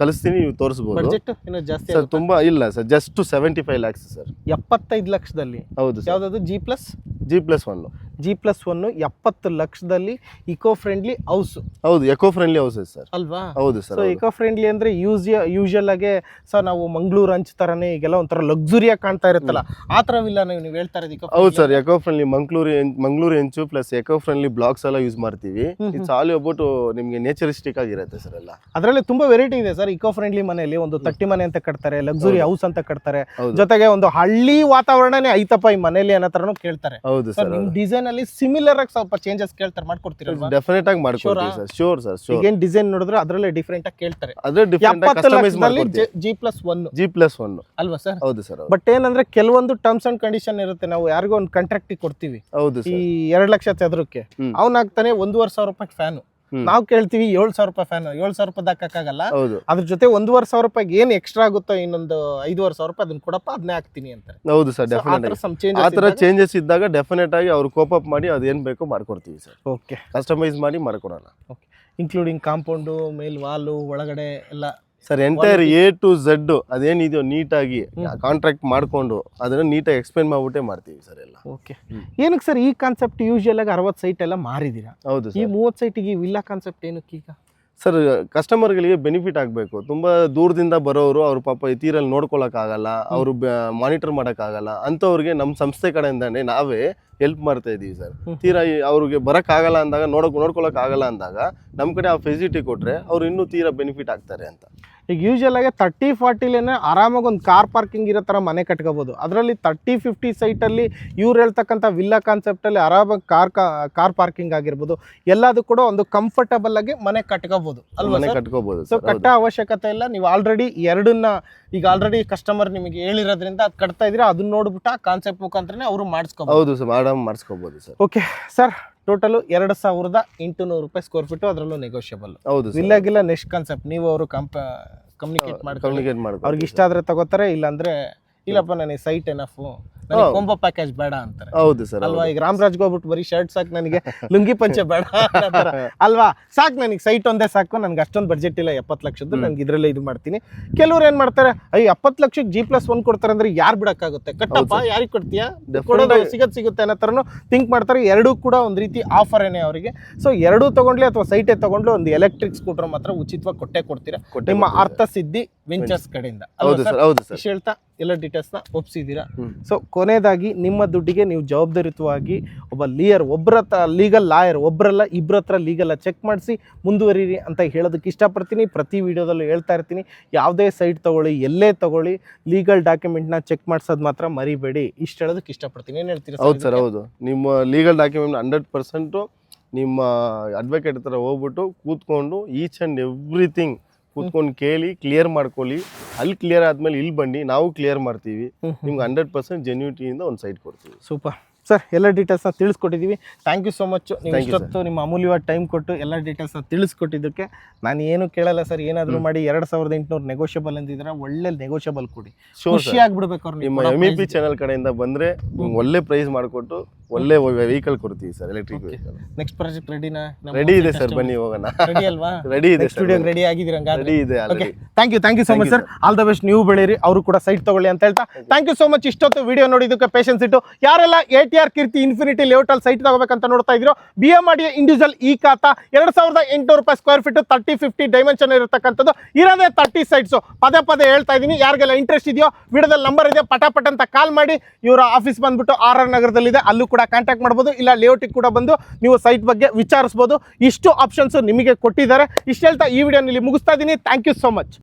ಕಲಿಸ್ತೀನಿ ನೀವು ತೋರಿಸ್ಬೋದು.
ಬಜೆಟ್ ಇನ್ನೂ ಜಾಸ್ತಿ
ಸರ್ ತುಂಬಾ ಇಲ್ಲ sir just seventy five lakhs sir.
ಎಪ್ಪತ್ತೈದು ಲಕ್ಷದಲ್ಲಿ.
ಹೌದು
ಯಾವ್ದಾದ್ರು G plus
G plus one
G plus one ಎಪ್ಪತ್ತು ಲಕ್ಷದಲ್ಲಿ ಇಕೋ ಫ್ರೆಂಡ್ಲಿ ಹೌಸ್
ಹೌದು ಎಕೋ ಫ್ರೆಂಡ್ಲಿ ಹೌಸ್ ಸರ್.
ಅಲ್ವಾ?
ಹೌದು
ಸೊ
ಸರ್
ಇಕೋ ಫ್ರೆಂಡ್ಲಿ ಅಂದ್ರೆ ಯೂಸ್ ಯೂಶಲ್ ಆಗಿ ಸರ್ ನಾವು ಮಂಗಳೂರು ಹಂಚ್ ತರನೇ ಈಗೆಲ್ಲ ಒಂಥರ ಲಕ್ಸುರಿಯಾಗಿ ಕಾಣ್ತಾ ಇರುತ್ತಲ್ಲ ಆ ಥರವಿಲ್ಲ ನೀವು ನೀವು ಹೇಳ್ತಾ ಇರೋದು
ಹೌದು sir eco friendly Mangaluru Mangaluru ಎಂಚು plus eco friendly blocks ಎಲ್ಲ ಯೂಸ್ ಮಾಡ್ತೀವಿ. ಇಟ್ಸ್ ಆಲ್ ಅಬೌಟ್ ನಿಮಗೆ ನೇಚರಿಸ್ಟಿಕ್ ಆಗಿರುತ್ತೆ ಸರ್ ಎಲ್ಲ.
ಅದರಲ್ಲಿ ತುಂಬಾ ವೆರೈಟಿ ಇದೆ ಸರ್ ಇಕೋ ಫ್ರೆಂಡ್ಲಿ ಮನೆಯಲ್ಲಿ ಒಂದು ತಟ್ಟಿ ಮನೆ ಅಂತ ಕಟ್ತಾರೆ ಲಕ್ಸುರಿ ಹೌಸ್ ಅಂತ ಕಟ್ತಾರೆ. ಜೊತೆಗೆ ಒಂದು ಹಳ್ಳಿ ವಾತಾವರಣನೇ ಐತಪ್ಪ ಈ ಮನೆಯಲ್ಲಿ ಅನ್ನೋ ಥರನೂ ಕೇಳ್ತಾರೆ.
ಹೌದು
ಸರ್ ಡಿಸೈನ್ ಅಲ್ಲಿ ಸಿಮಿಲರ್ ಆಗಿ ಸ್ವಲ್ಪ ಚೇಂಜಸ್ ಕೇಳ್ತಾರೆ ಮಾಡ್ಕೊಡ್ತೀರಲ್ವಾ?
ಡೆಫಿನೆಟ್ ಆಗಿ ಮಾಡ್ಕೊಡ್ತೀವಿ ಸರ್. ಶೋರ್ ಸರ್ ಶೋರ್
ಈಗೇನ್ ಡಿಸೈನ್ ನೋಡಿದ್ರೆ ಅದರಲ್ಲೇ ಡಿಫ್ರೆಂಟ್ ಆಗಿ ಕೇಳ್ತಾರೆ.
ಅದೇ ಡಿಫ್ರೆಂಟ್ ಆಗಿ ಕಸ್ಟಮೈಸ್ ಮಾಡ್ಕೊಡ್ತೀವಿ.
G plus one
G plus one
ಅಲ್ವಾ ಸರ್?
ಹೌದು ಸರ್
ಬಟ್ ಏನಂದ್ರೆ ಕೆಲವೊಂದು ಟರ್ಮ್ಸ್ ಅಂಡ್ ಕಂಡೀಷನ್ ಇರುತ್ತೆ. ನಾವು ಯಾರಿಗೋ ಒಂದು ಕಾಂಟ್ರಾಕ್ಟ್ ಕೊಡ್ತೀವಿ.
ಹೌದು
ಈ ಎರಡು ಲಕ್ಷ ಚದರಕ್ಕೆ. ಅವನಾಗ್ತಾನೆ ಒಂದೂವರೆ ಸಾವಿರ ರೂಪಾಯಿ ಫ್ಯಾನ್. ನಾವು ಕೇಳ್ತೀವಿ ಏಳು ಸಾವಿರ ರೂಪಾಯಿ ಫ್ಯಾನ್ ಏಳು ಸಾವಿರ ರೂಪಾಯಿ ಹಾಕಕ್ಕಾಗಲ್ಲ. ಅದ್ರ ಜೊತೆ ಒಂದೂವರೆ ಸಾವಿರ ರೂಪಾಯಿಗೆ ಏನ್ ಎಕ್ಸ್ಟ್ರಾ ಆಗುತ್ತೋ ಇನ್ನೊಂದು ಐದುವರೆ ಸಾವಿರ ರೂಪಾಯಿ ಅದನ್ನ ಕೊಡಪ್ಪ ಅದನ್ನೇ ಹಾಕ್ತೀನಿ ಅಂತ
ಹೌದು ಸರ್ ಡೆಫಿನೆಟ್ ಆ ಥರ ಚೇಂಜಸ್ ಇದ್ದಾಗ ಡೆಫಿನೆಟ್ ಆಗಿ ಅವ್ರು ಕೋಪ್ ಅಪ್ ಮಾಡಿ ಏನ್ ಬೇಕೋ ಮಾಡ್ಕೊಡ್ತೀವಿ ಸರ್.
ಓಕೆ
ಕಸ್ಟಮೈಸ್ ಮಾಡಿ ಮಾಡ್ಕೊಡೋಣ.
ಇನ್ಕ್ಲೂಡಿಂಗ್ ಕಾಂಪೌಂಡು ಮೇಲ್ ವಾಲು ಒಳಗಡೆ ಎಲ್ಲ
sir entire A to Z ಅದೇನಿದೆಯೋ ನೀಟಾಗಿ ಕಾಂಟ್ರಾಕ್ಟ್ ಮಾಡಿಕೊಂಡು ಅದನ್ನು ನೀಟಾಗಿ ಎಕ್ಸ್ಪ್ಲೇನ್ ಮಾಡಿಬಿಟ್ಟೇ ಮಾಡ್ತೀವಿ ಸರ್ ಎಲ್ಲ.
ಓಕೆ. ಏನಕ್ಕೆ ಸರ್ ಈ ಕಾನ್ಸೆಪ್ಟ್ ಯೂಶಲ್ ಆಗಿ ಅರವತ್ತು ಸೈಟ್ ಎಲ್ಲ ಮಾರಿದ್ದೀರಾ
ಹೌದು
ಈ ಮೂವತ್ತು ಸೈಟಿಗೆ ವಿಲ್ಲಾ ಕಾನ್ಸೆಪ್ಟ್ ಏನಕ್ಕೆ ಈಗ?
ಸರ್ ಕಸ್ಟಮರ್ಗಳಿಗೆ ಬೆನಿಫಿಟ್ ಆಗಬೇಕು. ತುಂಬ ದೂರದಿಂದ ಬರೋರು ಅವ್ರ ಪಾಪ ಈ ತೀರಲ್ಲಿ ನೋಡ್ಕೊಳಕ್ಕಾಗಲ್ಲ ಅವರು ಮಾನಿಟರ್ ಮಾಡೋಕ್ಕಾಗಲ್ಲ ಅಂಥವ್ರಿಗೆ ನಮ್ಮ ಸಂಸ್ಥೆ ಕಡೆಯಿಂದಾನೆ ನಾವೇ ಹೆಲ್ಪ್ ಮಾಡ್ತಾ ಇದೀವಿ ಸರ್. ತೀರಾ ಅವ್ರಿಗೆ ಬರೋಕ್ಕಾಗಲ್ಲ ಅಂದಾಗ, ನೋಡಕ್ ನೋಡ್ಕೊಳಕ್ ಆಗಲ್ಲ ಅಂದಾಗ ನಮ್ಮ ಕಡೆ ಆ ಫೆಸಿಲಿಟಿ ಕೊಟ್ರೆ ಅವ್ರು ಇನ್ನೂ ತೀರಾ ಬೆನಿಫಿಟ್ ಆಗ್ತಾರೆ ಅಂತ
ಈಗ ಯೂಶುವಲ್ ಆಗಿ ತರ್ಟಿ ಫಾರ್ಟಿಲೇನೆ ಆರಾಮಾಗಿ ಒಂದು ಕಾರ್ ಪಾರ್ಕಿಂಗ್ ಇರೋ ಥರ ಮನೆ ಕಟ್ಕೋಬೋದು. ಅದರಲ್ಲಿ ತರ್ಟಿ ಫಿಫ್ಟಿ ಸೈಟಲ್ಲಿ ಇವ್ರು ಹೇಳ್ತಕ್ಕಂಥ ವಿಲ್ಲಾ ಕಾನ್ಸೆಪ್ಟಲ್ಲಿ ಆರಾಮಾಗಿ ಕಾರ್ ಕಾರ್ ಪಾರ್ಕಿಂಗ್ ಆಗಿರ್ಬೋದು. ಎಲ್ಲದೂ ಕೂಡ ಒಂದು ಕಂಫರ್ಟಬಲ್ ಆಗಿ ಮನೆ ಕಟ್ಕೋಬೋದು. ಅಲ್ವಾ
ಮನೆ ಕಟ್ಕೋಬೋದು
ಸೊ
ಕಟ್ಟ
ಕಟ್ಟೋ ಅವಶ್ಯಕತೆ ಇಲ್ಲ. ನೀವು ಆಲ್ರೆಡಿ ಎರಡನ್ನ ಈಗ ಆಲ್ರೆಡಿ ಕಸ್ಟಮರ್ ನಿಮಗೆ ಹೇಳಿರೋದ್ರಿಂದ ಅದು ಕಟ್ತಾ ಇದ್ರೆ ಅದನ್ನ ನೋಡ್ಬಿಟ್ಟು ಆ ಕಾನ್ಸೆಪ್ಟ್ ಮುಖಾಂತರನೇ ಅವರು ಮಾಡಿಸ್ಕೋಬೋದು.
ಹೌದು ಸರ್ ಮೇಡಮ್ ಮಾಡಿಸ್ಕೋಬೋದು ಸರ್
ಓಕೆ ಸರ್ ಟೋಟಲು ಎರಡು ಸಾವಿರದ ಎಂಟುನೂರು ರೂಪಾಯಿ ಸ್ಕ್ವೇರ್ ಫೀಟ್ ಅದರಲ್ಲೂ ನೆಗೋಷಿಯಬಲ್
ಹೌದು
ಇಲ್ಲ ಗಿಲ್ಲ ನೆಕ್ಸ್ಟ್ ಕಾನ್ಸೆಪ್ಟ್ ನೀವು ಅವರು ಕಂಪ ಕಮ್ಯುನಿಕೇಟ್
ಮಾಡ್ಕೊಂಡು
ಅವ್ರಿಗೆ ಇಷ್ಟ ಆದ್ರೆ ತಗೋತಾರೆ ಇಲ್ಲಾಂದ್ರೆ ಇಲ್ಲಪ್ಪ ನನಗೆ ಸೈಟ್ ಎನಫು ನನಗೆ. ಕೊಂಬೋ ಪ್ಯಾಕೇಜ್ ಬೇಡ ಅಂತಾರೆ.
ಹೌದು ಸರ್
ಅಲ್ವಾ? ಈಗ ರಾಮರಾಜ್ಗೆ ಹೋಗ್ಬಿಟ್ಟು ಬರೀ ಶರ್ಟ್ ಸಾಕು ನನಗೆ ಲುಂಗಿ ಪಂಚೆ ಬೇಡ [LAUGHS] ಅನ್ನೋ ಅಲ್ವಾ? ಸಾಕು ನನಗೆ ಸೈಟ್ ಒಂದೇ ಸಾಕು. ನನಗೆ ಅಷ್ಟೊಂದು ಬಜೆಟ್ ಇಲ್ಲ ಎಪ್ಪತ್ತು ಲಕ್ಷದ್ದು ನನಗೆ ಇದರಲ್ಲೇ ಇದು ಮಾಡ್ತೀನಿ. ಕೆಲವ್ರು ಏನು ಮಾಡ್ತಾರೆ ಅಯ್ಯ ಎಪ್ಪತ್ತು ಲಕ್ಷಕ್ಕೆ ಜಿ ಪ್ಲಸ್ ಒನ್ ಕೊಡ್ತಾರೆ ಅಂದ್ರೆ ಯಾರು ಬಿಡಕ್ಕಾಗುತ್ತೆ? ಕಟ್ಟಪ್ಪ ಯಾರಿಗೆ ಕೊಡ್ತೀಯಾ? ಕೊಡೋದು ಸಿಗತ್ ಸಿಗುತ್ತೆ ಅನ್ನೋ ಥರನೂ ಥಿಂಕ್ ಮಾಡ್ತಾರೆ. ಎರಡೂ ಕೂಡ ಒಂದು ರೀತಿ ಆಫರ್ ಏನೇ ಅವರಿಗೆ. ಸೊ ಎರಡೂ ತೊಗೊಂಡ್ಲಿ ಅಥವಾ ಸೈಟೇ ತಗೊಂಡ್ಲಿ ಒಂದು ಎಲೆಕ್ಟ್ರಿಕ್ ಸ್ಕೂಟರ್ ಮಾತ್ರ ಉಚಿತವಾಗಿ ಕೊಟ್ಟೆ ಕೊಡ್ತೀರಾ? ನಿಮ್ಮ ಅರ್ಥ ಸಿದ್ಧಿ ವೆಂಚರ್ಸ್ ಕಡೆಯಿಂದ.
ಹೌದು ಸರ್? ಹೌದು ಸರ್.
ಹೇಳ್ತಾ ಎಲ್ಲ ಡೀಟೇಲ್ಸ್ನ ಒಪ್ಸಿದ್ದೀರಾ. ಸೊ ಕೊನೆಯದಾಗಿ ನಿಮ್ಮ ದುಡ್ಡಿಗೆ ನೀವು ಜವಾಬ್ದಾರಿತವಾಗಿ ಒಬ್ಬ ಲೀಯರ್ ಒಬ್ಬರ ಹತ್ರ ಲೀಗಲ್ ಲಾಯರ್ ಒಬ್ಬರಲ್ಲ ಇಬ್ಬರ ಹತ್ರ ಲೀಗಲ್ಲ ಚೆಕ್ ಮಾಡಿಸಿ ಮುಂದುವರಿರಿ ಅಂತ ಹೇಳೋದಕ್ಕೆ ಇಷ್ಟಪಡ್ತೀನಿ. ಪ್ರತಿ ವೀಡಿಯೋದಲ್ಲೂ ಹೇಳ್ತಾ ಇರ್ತೀನಿ. ಯಾವುದೇ ಸೈಟ್ ತಗೊಳ್ಳಿ ಎಲ್ಲೇ ತಗೊಳ್ಳಿ ಲೀಗಲ್ ಡಾಕ್ಯುಮೆಂಟ್ನ ಚೆಕ್ ಮಾಡಿಸೋದು ಮಾತ್ರ ಮರಿಬೇಡಿ. ಇಷ್ಟು ಹೇಳೋದಕ್ಕೆ ಇಷ್ಟಪಡ್ತೀನಿ. ಏನು ಹೇಳ್ತೀರಾ
ಹೌದು ಸರ್ ಹೌದು. ನಿಮ್ಮ ಲೀಗಲ್ ಡಾಕ್ಯುಮೆಂಟ್ ಹಂಡ್ರೆಡ್ ಪರ್ಸೆಂಟು ನಿಮ್ಮ ಅಡ್ವೊಕೇಟ್ ಹತ್ರ ಹೋಗ್ಬಿಟ್ಟು ಕೂತ್ಕೊಂಡು ಈಚ್ ಆ್ಯಂಡ್ ಎವ್ರಿಥಿಂಗ್ ಕೂತ್ಕೊಂಡು ಕೇಳಿ ಕ್ಲಿಯರ್ ಮಾಡ್ಕೊಳ್ಳಿ. ಅಲ್ಲಿ ಕ್ಲಿಯರ್ ಆದ್ಮೇಲೆ ಇಲ್ಲಿ ಬನ್ನಿ ನಾವು ಕ್ಲಿಯರ್ ಮಾಡ್ತೀವಿ. ನಿಮ್ಗೆ ಹಂಡ್ರೆಡ್ ಪರ್ಸೆಂಟ್ ಜೆನ್ಯೂಟಿಯಿಂದ ಒಂದು ಸೈಟ್ ಕೊಡ್ತೀವಿ.
ಸೂಪರ್ ಸರ್ ಎಲ್ಲ ಡೀಟೇಲ್ಸ್ನ ತಿಳಿಸ್ಕೊಟ್ಟಿದ್ದೀವಿ. ಥ್ಯಾಂಕ್ ಯು ಸೊ ಮಚ್ ನೀವು ಇಷ್ಟೊತ್ತು ನಿಮ್ಮ ಅಮೂಲ್ಯವಾದ ಟೈಮ್ ಕೊಟ್ಟು ಎಲ್ಲ ಡೀಟೇಲ್ಸ್ನ ತಿಳಿಸ್ಕೊಟ್ಟಿದ್ದಕ್ಕೆ ನಾನು ಏನು ಕೇಳಲ್ಲ ಸರ್ ಏನಾದರೂ ಮಾಡಿ ಎರಡು ಸಾವಿರದ ಎಂಟುನೂರು ನೆಗೋಷಿಯಬಲ್ ಅಂದಿದ್ರೆ ಒಳ್ಳೆ ನೆಗೋಷಿಯಬಲ್ ಕೊಡಿ. ಖುಷಿ ಆಗ್ಬಿಡ್ಬೇಕು ಅವ್ರು
ನಿಮ್ಮ ಎಂ ಇ ಪಿ ಚಾನಲ್ ಕಡೆಯಿಂದ ಬಂದರೆ ಒಳ್ಳೆ ಪ್ರೈಸ್ ಮಾಡಿಕೊಟ್ಟು ಒಳ್ಳೆ ವೆಹಿಕಲ್ ಕೊಡ್ತೀವಿ sir electric vehicle
next project ರೆಡಿನಾ
ರೆಡಿ ಇದೆ ಸರ್ ಬನ್ನಿ ಹೋಗೋಣ.
ರೆಡಿ ಅಲ್ವಾ? [LAUGHS]
ರೆಡಿ ಇದೆ
ಸ್ಟುಡಿಯೋ ರೆಡಿ ಆಗಿದ್ದೀರ
ರೆಡಿ ಇದೆ
okay thank you thank you so much sir all the best ನೀವು ಬೆಳೀರಿ ಅವರು ಕೂಡ ಸೈಟ್ ತಗೊಳ್ಳಿ ಅಂತ ಹೇಳ್ತಾ. ಥ್ಯಾಂಕ್ ಯು ಸೋ ಮಚ್ ಇಷ್ಟೊತ್ತು ವಿಡಿಯೋ ನೋಡಿದ್ದಕ್ಕೆ ಪೇಷನ್ಸ್ ಇಟ್ಟು. ಯಾರೆಲ್ಲ A T R Keerthi Infinity Layout ಅಲ್ಲಿ ಸೈಟ್ ತಗೋಬೇಕಂತ ನೋಡ್ತಾ ಇದ್ರು ಬಿ ಎಂ ಆರ್ ಇಂಡಿವಿಜುವಲ್ ಈ ಖಾತಾ ಎರಡು ಸಾವಿರದ ಎಂಟುನೂರು ರೂಪಾಯಿ square feet thirty fifty dimension ಇರತಕ್ಕಂಥದ್ದು. ಇರೋದೇ ತರ್ಟಿ ಸೈಟ್ಸ್ ಪದೇ ಪದೇ ಹೇಳ್ತಾ ಇದ್ದೀನಿ. ಯಾರಿಗೆಲ್ಲ ಇಂಟ್ರೆಸ್ಟ್ ಇದೆಯೋ ವಿಡಿಯೋದಲ್ಲಿ ನಂಬರ್ ಇದೆ ಪಟ ಪಟ್ ಅಂತ ಕಾಲ್ ಮಾಡಿ. ಇವರ ಆಫೀಸ್ ಬಂದ್ಬಿಟ್ಟು ಆರ್ ಆರ್ ನಗರದಲ್ಲಿದೆ. ಅಲ್ಲೂ ಕೂಡ ಕಾಂಟ್ಯಾಕ್ಟ್ ಮಾಡ್ಬೋದು, ಇಲ್ಲ ಲೇಔಟಿಗೆ ಕೂಡ ಬಂದು ನೀವು ಸೈಟ್ ಬಗ್ಗೆ ವಿಚಾರಿಸ್ಬೋದು. ಇಷ್ಟು ಆಪ್ಷನ್ಸ್ ನಿಮಗೆ ಕೊಟ್ಟಿದ್ದಾರೆ. ಇಷ್ಟು ಹೇಳ್ತಾ ಈ ವಿಡಿಯೋ ಇಲ್ಲಿ ಮುಗಿಸ್ತಾ ಇದ್ದೀನಿ ಥ್ಯಾಂಕ್ ಯು ಸೊ ಮಚ್